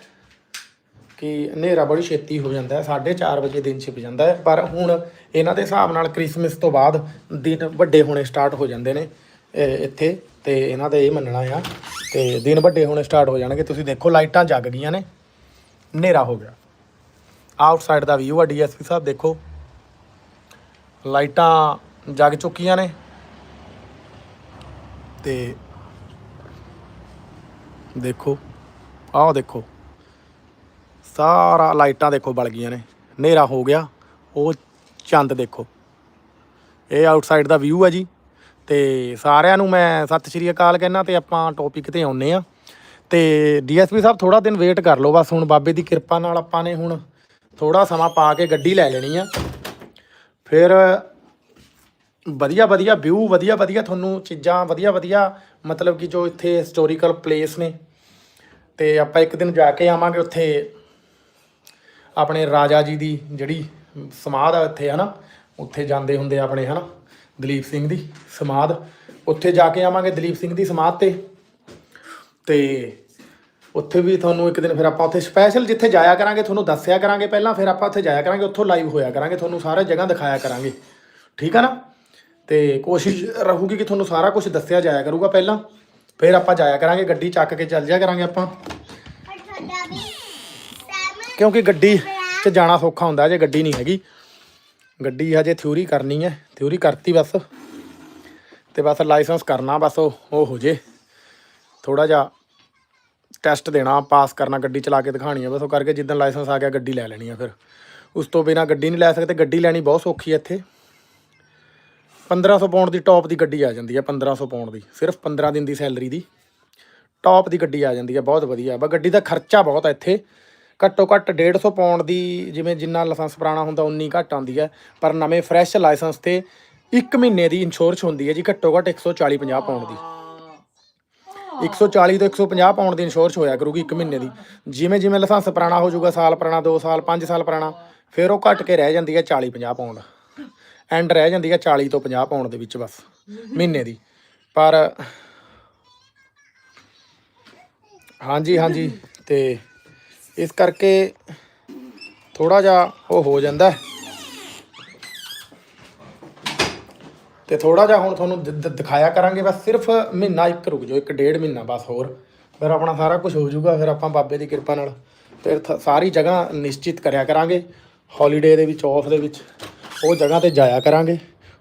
ਕਿ ਹਨੇਰਾ ਬੜੀ ਛੇਤੀ ਹੋ ਜਾਂਦਾ ਹੈ 4:30 ਵਜੇ ਦਿਨ ਛਿਪ ਜਾਂਦਾ ਹੈ। ਪਰ ਹੁਣ ਇਹਨਾਂ ਦੇ ਹਿਸਾਬ ਨਾਲ ਕ੍ਰਿਸਮਸ ਤੋਂ ਬਾਅਦ ਦਿਨ ਵੱਡੇ ਹੋਣੇ ਸਟਾਰਟ ਹੋ ਜਾਂਦੇ ਨੇ ਇੱਥੇ। ਤੇ ਇਹਨਾਂ ਦਾ ਇਹ ਮੰਨਣਾ ਆ ਤੇ ਦਿਨ ਵੱਡੇ ਹੋਣੇ ਸਟਾਰਟ ਹੋ ਜਾਣਗੇ। ਤੁਸੀਂ ਦੇਖੋ ਲਾਈਟਾਂ ਜਗ ਗਈਆਂ ਨੇ। ਹਨੇਰਾ ਹੋ ਗਿਆ। ਆਊਟਸਾਈਡ ਦਾ ਵਿਊ ਆ ਡੀਐਸਪੀ ਸਾਹਿਬ, ਦੇਖੋ। ਲਾਈਟਾਂ ਜਗ ਚੁੱਕੀਆਂ ਨੇ। ਤੇ ਦੇਖੋ, ਆਹ ਦੇਖੋ। ਸਾਰਾ ਲਾਈਟਾਂ ਦੇਖੋ ਬਲ ਗਈਆਂ ਨੇ। ਹਨੇਰਾ ਹੋ ਗਿਆ। ਉਹ ਚੰਦ ਦੇਖੋ। ਇਹ ਆਊਟਸਾਈਡ ਦਾ ਵਿਊ ਹੈ ਜੀ। ਤੇ ਸਾਰਿਆਂ ਨੂੰ ਮੈਂ ਸਤਿ ਸ਼੍ਰੀ ਅਕਾਲ ਕਹਿਣਾ ਤੇ ਆਪਾਂ ਟੌਪਿਕ ਤੇ ਆਉਨੇ ਆ ਤੇ ਡੀਐਸਪੀ ਸਾਹਿਬ ਥੋੜਾ ਦਿਨ ਵੇਟ ਕਰ ਲਓ, ਬਸ ਹੁਣ ਬਾਬੇ ਦੀ ਕਿਰਪਾ ਨਾਲ ਆਪਾਂ ਨੇ ਹੁਣ ਥੋੜਾ ਸਮਾਂ ਪਾ ਕੇ ਗੱਡੀ ਲੈ ਲੈਣੀ ਆ। ਫਿਰ ਵਧੀਆ ਵਧੀਆ ਵਿਊ ਵਧੀਆ ਵਧੀਆ ਤੁਹਾਨੂੰ ਚੀਜ਼ਾਂ, ਵਧੀਆ ਵਧੀਆ ਮਤਲਬ ਕਿ ਜੋ ਇੱਥੇ ਹਿਸਟੋਰੀਕਲ ਪਲੇਸ ਨੇ। ਤੇ ਆਪਾਂ ਇੱਕ ਦਿਨ ਜਾ ਕੇ ਆਵਾਂਗੇ ਉੱਥੇ ਆਪਣੇ ਰਾਜਾ ਜੀ ਦੀ ਜਿਹੜੀ ਸਮਾਧ ਆ ਇੱਥੇ, ਹਨਾ? ਉੱਥੇ ਜਾਂਦੇ ਹੁੰਦੇ ਆ ਆਪਣੇ, ਹਨਾ? ਦਲੀਪ ਸਿੰਘ ਦੀ ਸਮਾਧ। ਉੱਥੇ ਜਾ ਕੇ ਆਵਾਂਗੇ ਦਲੀਪ ਸਿੰਘ ਦੀ ਸਮਾਧ ਤੇ। ਤੇ ਉੱਥੇ ਵੀ ਤੁਹਾਨੂੰ ਇੱਕ ਦਿਨ ਫਿਰ ਆਪਾਂ ਉੱਥੇ ਸਪੈਸ਼ਲ ਜਿੱਥੇ ਜਾਇਆ ਕਰਾਂਗੇ, ਤੁਹਾਨੂੰ ਦੱਸਿਆ ਕਰਾਂਗੇ ਪਹਿਲਾਂ, ਫਿਰ ਆਪਾਂ ਉੱਥੇ ਜਾਇਆ ਕਰਾਂਗੇ, ਉੱਥੋਂ ਲਾਈਵ ਹੋਇਆ ਕਰਾਂਗੇ, ਤੁਹਾਨੂੰ ਸਾਰੇ ਜਗ੍ਹਾ ਦਿਖਾਇਆ ਕਰਾਂਗੇ। ਠੀਕ ਆ ਨਾ? ਤੇ ਕੋਸ਼ਿਸ਼ ਰਹੂਗੀ ਕਿ ਤੁਹਾਨੂੰ ਸਾਰਾ ਕੁਝ ਦੱਸਿਆ ਜਾਇਆ ਕਰੂਗਾ ਪਹਿਲਾਂ, ਫਿਰ ਆਪਾਂ ਜਾਇਆ ਕਰਾਂਗੇ, ਗੱਡੀ ਚੱਕ ਕੇ ਚੱਲ ਜਾਇਆ ਕਰਾਂਗੇ ਆਪਾਂ। ਕਿਉਂਕਿ ਗੱਡੀ 'ਚ ਜਾਣਾ ਸੌਖਾ ਹੁੰਦਾ, ਜੇ ਗੱਡੀ ਨਹੀਂ ਹੈਗੀ। ਗੱਡੀ ਹਜੇ ਥਿਊਰੀ ਕਰਨੀ ਹੈ ਥਿਊਰੀ ਕਰਤੀ ਬਸ। ਤੇ ਬਸ ਲਾਇਸੈਂਸ ਕਰਨਾ ਬਸ ਉਹ ਹੋ ਜੇ। ਥੋੜਾ ਜਿਹਾ ਟੈਸਟ ਦੇਣਾ ਪਾਸ ਕਰਨਾ, ਗੱਡੀ ਚਲਾ ਕੇ ਦਿਖਾਣੀ ਆ, ਬਸ ਉਹ ਕਰਕੇ ਜਿੱਦਣ ਲਾਇਸੈਂਸ ਆ ਗਿਆ, ਗੱਡੀ ਲੈ ਲੈਣੀ ਆ ਫਿਰ। ਉਸ ਤੋਂ ਬਿਨਾ ਗੱਡੀ ਨਹੀਂ ਲੈ ਸਕਦੇ, ਗੱਡੀ ਲੈਣੀ ਬਹੁਤ ਸੌਖੀ ਹੈ ਇੱਥੇ। 1500 ਪਾਉਂਡ ਦੀ ਟੌਪ ਦੀ ਗੱਡੀ ਆ ਜਾਂਦੀ ਹੈ 1500 ਪਾਉਂਡ ਦੀ, ਸਿਰਫ 15 ਦਿਨ ਦੀ ਸੈਲਰੀ ਦੀ। ਟੌਪ ਦੀ ਗੱਡੀ ਆ ਜਾਂਦੀ ਹੈ ਬਹੁਤ ਵਧੀਆ। ਬਸ ਗੱਡੀ ਦਾ ਖਰਚਾ ਬਹੁਤ ਹੈ ਇੱਥੇ। ਘੱਟੋ ਘੱਟ 150 ਪਾਉਂਡ ਦੀ ਜਿਵੇਂ ਜਿੰਨਾ ਲਾਇਸੈਂਸ ਪੁਰਾਣਾ ਹੁੰਦਾ, ਉਨੀ ਘੱਟ ਆਉਂਦੀ ਹੈ ਪਰ ਨਵੇਂ ਫਰੈਸ਼ ਲਾਇਸੈਂਸ ਤੇ 1 ਮਹੀਨੇ ਦੀ ਇੰਸ਼ੋਰੈਂਸ ਹੁੰਦੀ ਹੈ ਜੀ, ਘੱਟੋ ਘੱਟ 140 50 ਪਾਉਂਡ ਦੀ। 140 ਤੋਂ 150 ਪਾਉਂਡ ਦੀ ਇੰਸ਼ੋਰੈਂਸ ਹੋਇਆ ਕਰੂਗੀ 1 ਮਹੀਨੇ ਦੀ। ਜਿਵੇਂ ਜਿਵੇਂ ਲਾਇਸੈਂਸ ਪੁਰਾਣਾ ਹੋ ਜਾਊਗਾ, ਸਾਲ ਪੁਰਾਣਾ 2 ਸਾਲ 5 ਸਾਲ ਪੁਰਾਣਾ, ਫਿਰ ਉਹ ਘਟ ਕੇ ਰਹਿ ਜਾਂਦੀ ਹੈ 40 50 ਪਾਉਂਡ। ਐਂਡ ਰਹਿ ਜਾਂਦੀ ਹੈ 40 ਤੋਂ 50 ਪਾਉਂਡ ਦੇ ਵਿੱਚ ਬਸ, ਮਹੀਨੇ ਦੀ। ਪਰ ਹਾਂਜੀ ਹਾਂਜੀ, ਤੇ ਇਸ ਕਰਕੇ ਥੋੜਾ ਜਿਹਾ ਉਹ ਹੋ ਜਾਂਦਾ ਤੇ ਥੋੜਾ ਜਿਹਾ ਹੁਣ ਤੁਹਾਨੂੰ ਦ- ਦ- ਦਿਖਾਇਆ ਕਰਾਂਗੇ, ਬਸ ਸਿਰਫ ਮਹੀਨਾ ਇੱਕ ਰੁਕ ਜਾਓ, ਇੱਕ ਡੇਢ ਮਹੀਨਾ ਬਸ ਹੋਰ। ਫਿਰ ਆਪਣਾ ਸਾਰਾ ਕੁਝ ਹੋ ਜਾਊਗਾ, ਫਿਰ ਆਪਾਂ ਬਾਬੇ ਦੀ ਕਿਰਪਾ ਨਾਲ ਫਿਰ ਥ- ਸਾਰੀ ਜਗ੍ਹਾ ਨਿਸ਼ਚਿਤ ਕਰਿਆ ਕਰਾਂਗੇ। ਹੌਲੀਡੇ ਦੇ ਵਿੱਚ ਆਫ ਦੇ ਵਿੱਚ, ਉਹ ਜਗ੍ਹਾ ਤੇ ਜਾਇਆ ਕਰਾਂਗੇ।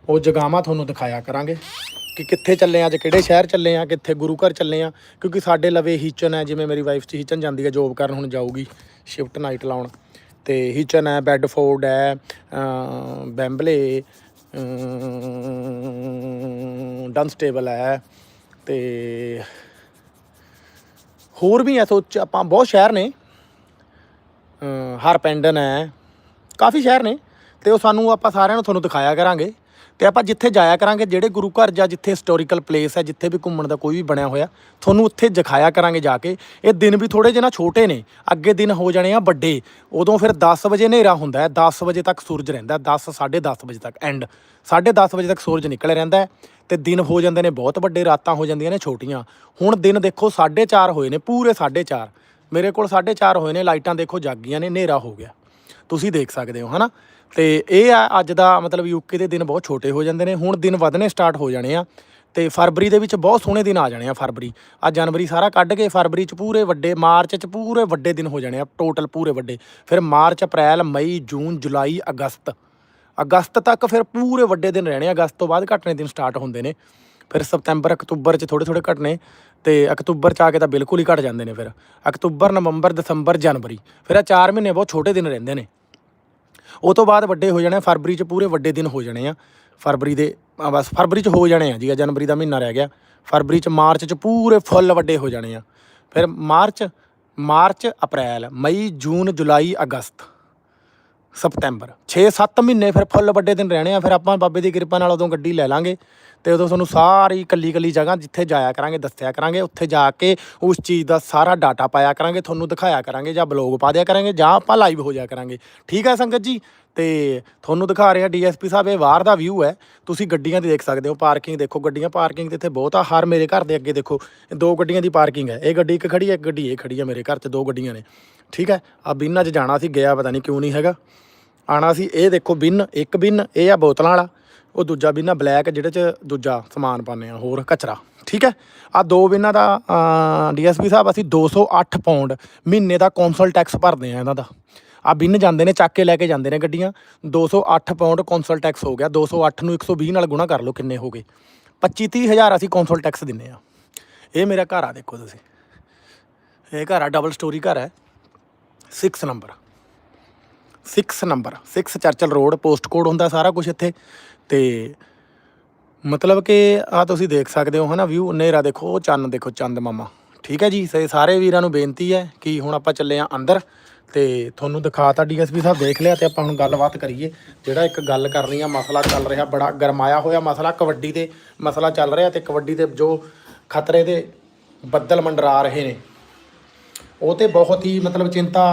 ਉਹ ਜਗ੍ਹਾਵਾਂ ਤੁਹਾਨੂੰ ਦਿਖਾਇਆ ਕਰਾਂਗੇ ਕਿ ਕਿੱਥੇ ਚੱਲੇ ਆ, ਅੱਜ ਕਿਹੜੇ ਸ਼ਹਿਰ ਚੱਲੇ ਆ, ਕਿੱਥੇ ਗੁਰੂ ਘਰ ਚੱਲੇ ਆ, ਕਿਉਂਕਿ ਸਾਡੇ ਲਵੇ ਹਿਚਨ ਹੈ, ਜਿਵੇਂ ਮੇਰੀ ਵਾਈਫ ਚ ਹਿਚਨ ਜਾਂਦੀ ਹੈ ਜੋਬ ਕਰਨ ਹੁਣ ਜਾਊਗੀ ਸ਼ਿਫਟ ਨਾਈਟ ਲਾਉਣ। ਤੇ ਹਿਚਨ ਹੈ ਬੈਡਫੋਰਡ ਹੈ ਅਮ ਬੈਂਬਲੇ ਡਨਸਟੇਬਲ ਹੈ ਤੇ ਹੋਰ ਵੀ ਐ ਸੋਚ ਆਪਾਂ ਬਹੁਤ ਸ਼ਹਿਰ ਨੇ। ਹਰ ਹਰਪੈਂਡਨ ਹੈ ਕਾਫੀ ਸ਼ਹਿਰ ਨੇ ਤੇ ਉਹ ਸਾਨੂੰ ਆਪਾਂ ਸਾਰਿਆਂ ਨੂੰ ਤੁਹਾਨੂੰ ਦਿਖਾਇਆ ਕਰਾਂਗੇ। ਤੇ ਆਪਾਂ ਜਿੱਥੇ ਜਾਇਆ ਕਰਾਂਗੇ, ਜਿਹੜੇ ਗੁਰੂ ਘਰ ਜਾਂ ਜਿੱਥੇ ਹਿਸਟੋਰੀਕਲ ਪਲੇਸ ਹੈ, ਜਿੱਥੇ ਵੀ ਘੁੰਮਣ ਦਾ ਕੋਈ ਵੀ ਬਣਿਆ ਹੋਇਆ, ਤੁਹਾਨੂੰ ਉੱਥੇ ਦਿਖਾਇਆ ਕਰਾਂਗੇ ਜਾ ਕੇ। ਇਹ ਦਿਨ ਵੀ ਥੋੜੇ ਜਿਹੇ ਨਾ ਛੋਟੇ ਨੇ, ਅੱਗੇ ਦਿਨ ਹੋ ਜਾਣੇ ਆ ਵੱਡੇ। ਉਦੋਂ ਫਿਰ 10 ਵਜੇ ਹਨੇਰਾ ਹੁੰਦਾ ਹੈ 10 ਵਜੇ ਤੱਕ ਸੂਰਜ ਰਹਿੰਦਾ 10 10:30 ਵਜੇ ਤੱਕ ਐਂਡ 10:30 ਵਜੇ ਤੱਕ ਸੂਰਜ ਨਿਕਲ ਰਹਿੰਦਾ ਹੈ ਤੇ ਦਿਨ ਹੋ ਜਾਂਦੇ ਨੇ ਬਹੁਤ ਵੱਡੇ, ਰਾਤਾਂ ਹੋ ਜਾਂਦੀਆਂ ਨੇ ਛੋਟੀਆਂ। ਹੁਣ ਦਿਨ ਦੇਖੋ 4:30 ਹੋਏ ਨੇ, ਪੂਰੇ 4:30 ਮੇਰੇ ਕੋਲ 4:30 ਹੋਏ ਨੇ, ਲਾਈਟਾਂ ਦੇਖੋ ਜਗ ਗਈਆਂ ਨੇ, ਹਨੇਰਾ ਹੋ ਗਿਆ। ਤੁਸੀਂ ਦੇਖ ਸਕਦੇ ਹੋ, ਹਨਾ? ਤੇ ਇਹ ਆ, ਅੱਜ ਦਾ ਮਤਲਬ ਯੂਕੇ ਦੇ ਦਿਨ ਬਹੁਤ ਛੋਟੇ ਹੋ ਜਾਂਦੇ ਨੇ, ਹੁਣ ਦਿਨ ਵਧਣੇ ਸਟਾਰਟ ਹੋ ਜਾਣੇ ਆ ਤੇ ਫਰਵਰੀ ਦੇ ਵਿੱਚ ਬਹੁਤ ਸੋਹਣੇ ਦਿਨ ਆ ਜਾਣੇ ਆ ਫਰਵਰੀ। ਆ ਜਨਵਰੀ ਸਾਰਾ ਕੱਢ ਕੇ ਫਰਵਰੀ ਚ ਪੂਰੇ ਵੱਡੇ, ਮਾਰਚ ਚ ਪੂਰੇ ਵੱਡੇ ਦਿਨ ਹੋ ਜਾਣੇ ਆ ਟੋਟਲ ਪੂਰੇ ਵੱਡੇ। ਫਿਰ ਮਾਰਚ, ਅਪ੍ਰੈਲ, ਮਈ, ਜੂਨ, ਜੁਲਾਈ, ਅਗਸਤ। ਅਗਸਤ ਤੱਕ ਫਿਰ ਪੂਰੇ ਵੱਡੇ ਦਿਨ ਰਹਿਣੇ ਆ, ਅਗਸਤ ਤੋਂ ਬਾਅਦ ਘਟਣੇ ਦਿਨ ਸਟਾਰਟ ਹੁੰਦੇ ਨੇ। ਫਿਰ ਸਤੰਬਰ ਅਕਤੂਬਰ ਚ ਥੋੜੇ ਥੋੜੇ ਘਟਣੇ ਤੇ ਅਕਤੂਬਰ ਚ ਆ ਕੇ ਤਾਂ ਬਿਲਕੁਲ ਹੀ ਘਟ ਜਾਂਦੇ ਨੇ ਫਿਰ। ਅਕਤੂਬਰ, ਨਵੰਬਰ, ਦਸੰਬਰ, ਜਨਵਰੀ। ਫਿਰ ਆ 4 ਮਹੀਨੇ ਬਹੁਤ ਛੋਟੇ ਦਿਨ ਰਹਿੰਦੇ ਨੇ। ਉਹ ਤੋਂ ਬਾਅਦ ਵੱਡੇ ਹੋ ਜਾਣੇ ਆ, ਫਰਵਰੀ ਚ ਪੂਰੇ ਵੱਡੇ ਦਿਨ ਹੋ ਜਾਣੇ ਆ। ਫਰਵਰੀ ਦੇ ਬਸ ਫਰਵਰੀ ਚ ਹੋ ਜਾਣੇ ਆ ਜੀ ਆ ਜਨਵਰੀ ਦਾ ਮਹੀਨਾ ਰਹਿ ਗਿਆ। ਫਰਵਰੀ ਚ ਮਾਰਚ ਚ ਪੂਰੇ ਫੁੱਲ ਵੱਡੇ ਹੋ ਜਾਣੇ ਆ। ਫਿਰ ਮਾਰਚ ਮਾਰਚ ਅਪ੍ਰੈਲ ਮਈ ਜੂਨ ਜੁਲਾਈ ਅਗਸਤ। ਸਪਟੈਂਬਰ। 6-7 ਮਹੀਨੇ ਫਿਰ ਫੁੱਲ ਵੱਡੇ ਦਿਨ ਰਹਿਣੇ ਆ, ਫਿਰ ਆਪਾਂ ਬਾਬੇ ਦੀ ਕਿਰਪਾ ਨਾਲ ਉਦੋਂ ਗੱਡੀ ਲੈ ਲਾਂਗੇ ਤੇ ਉਦੋਂ ਤੁਹਾਨੂੰ ਸਾਰੀ ਕੱਲੀ ਕੱਲੀ ਜਗ੍ਹਾ ਜਿੱਥੇ ਜਾਇਆ ਕਰਾਂਗੇ, ਦੱਸਿਆ ਕਰਾਂਗੇ, ਉੱਥੇ ਜਾ ਕੇ ਉਸ ਚੀਜ਼ ਦਾ ਸਾਰਾ ਡਾਟਾ ਪਾਇਆ ਕਰਾਂਗੇ, ਤੁਹਾਨੂੰ ਦਿਖਾਇਆ ਕਰਾਂਗੇ ਜਾਂ ਬਲੌਗ ਪਾ ਦਿਆ ਕਰਾਂਗੇ ਜਾਂ ਆਪਾਂ ਲਾਈਵ ਹੋ ਜਾਇਆ ਕਰਾਂਗੇ। ਠੀਕ ਹੈ ਸੰਗਤ ਜੀ? ਤੇ ਤੁਹਾਨੂੰ ਦਿਖਾ ਰਿਹਾ ਡੀਐਸਪੀ ਸਾਹਿਬ, ਇਹ ਬਾਹਰ ਦਾ ਵਿਊ ਹੈ। ਤੁਸੀਂ ਗੱਡੀਆਂ ਦੀ ਦੇਖ ਸਕਦੇ ਹੋ ਪਾਰਕਿੰਗ ਦੇਖੋ, ਗੱਡੀਆਂ ਪਾਰਕਿੰਗ ਤੇ ਇੱਥੇ ਬਹੁਤ ਆ, ਹਰ ਮੇਰੇ ਘਰ ਦੇ ਅੱਗੇ ਦੇਖੋ, ਦੋ ਗੱਡੀਆਂ ਦੀ ਪਾਰਕਿੰਗ ਹੈ। ਇਹ ਗੱਡੀ ਇੱਕ ਖੜੀ ਹੈ, ਇੱਕ ਗੱਡੀ ਇਹ ਖੜੀ ਹੈ ਮੇਰੇ ਘਰ 'ਚ ਦੋ ਗੱਡੀਆਂ ਨੇ। ਠੀਕ ਹੈ? ਆ ਬਿੰਨਾਂ 'ਚ ਜਾਣਾ ਸੀ, ਗਿਆ ਪਤਾ ਨਹੀਂ ਕਿਉਂ ਨਹੀਂ ਹੈਗਾ। ਆਣਾ ਸੀ, ਇਹ ਦੇਖੋ ਬਿਨ, ਇੱਕ ਬਿਨ, ਇਹ ਆ ਬੋਤਲਾਂ ਵਾਲਾ। ਉਹ ਦੂਜਾ ਬਿਨ ਆ ਬਲੈਕ, ਜਿਹਦੇ ਚ ਦੂਜਾ ਸਮਾਨ ਪਾਉਂਦੇ ਆ ਹੋਰ ਕਚਰਾ। ਠੀਕ ਹੈ? ਆ ਦੋ ਬਿਨਾਂ ਦਾ ਡੀਐਸਪੀ ਸਾਹਿਬ, ਅਸੀਂ 208 ਪਾਉਂਡ ਮਹੀਨੇ ਦਾ ਕੌਂਸਲ ਟੈਕਸ ਭਰਦੇ ਆ ਇਹਨਾਂ ਦਾ। ਆ ਬਿਨ ਜਾਂਦੇ ਨੇ, ਚੱਕ ਕੇ ਲੈ ਕੇ ਜਾਂਦੇ ਨੇ ਗੱਡੀਆਂ। 208 ਪਾਉਂਡ ਕੌਂਸਲ ਟੈਕਸ ਹੋ ਗਿਆ। 208 ਨੂੰ 120 ਨਾਲ ਗੁਣਾ ਕਰ ਲਓ ਕਿੰਨੇ ਹੋ ਗਏ। 25 30 ਹਜ਼ਾਰ ਅਸੀਂ ਕੌਂਸਲ ਟੈਕਸ ਦਿੰਨੇ ਆ ਇਹ ਮੇਰਾ ਘਰ ਆ, ਦੇਖੋ ਤੁਸੀਂ। ਇਹ ਘਰ ਆ, ਡਬਲ ਸਟੋਰੀ ਘਰ ਹੈ। 6 number. 6 number 6 Churchill road post code ਹੁੰਦਾ ਸਾਰਾ ਕੁਝ ਇੱਥੇ। ਤੇ ਮਤਲਬ ਕਿ ਆ ਤੁਸੀਂ ਦੇਖ ਸਕਦੇ ਹੋ ਹਨਾ ਵਿਊ ਹਨੇਰਾ ਦੇਖੋ ਉਹ ਚੰਨ ਦੇਖੋ, ਚੰਦ ਮਾਮਾ। ਠੀਕ ਹੈ ਜੀ ਸੇ ਸਾਰੇ ਵੀਰਾਂ ਨੂੰ ਬੇਨਤੀ ਹੈ ਕਿ ਹੁਣ ਆਪਾਂ ਚੱਲੇ ਆ ਅੰਦਰ ਤੇ ਤੁਹਾਨੂੰ ਦਿਖਾਤਾ ਡੀਐਸਪੀ ਸਾਹਿਬ ਦੇਖ ਲਿਆ ਤੇ ਆਪਾਂ ਹੁਣ ਗੱਲਬਾਤ ਕਰੀਏ। ਜਿਹੜਾ ਇੱਕ ਗੱਲ ਕਰਨੀ ਆ, ਮਸਲਾ ਚੱਲ ਰਿਹਾ, ਬੜਾ ਗਰਮਾਇਆ ਹੋਇਆ ਮਸਲਾ, ਕਬੱਡੀ ਤੇ ਮਸਲਾ ਚੱਲ ਰਿਹਾ ਤੇ ਕਬੱਡੀ ਦੇ ਜੋ ਖਤਰੇ ਦੇ ਬੱਦਲ ਮੰਡਰਾ ਰਹੇ ਨੇ, ਉਹ ਤੇ ਬਹੁਤ ਹੀ ਮਤਲਬ ਚਿੰਤਾ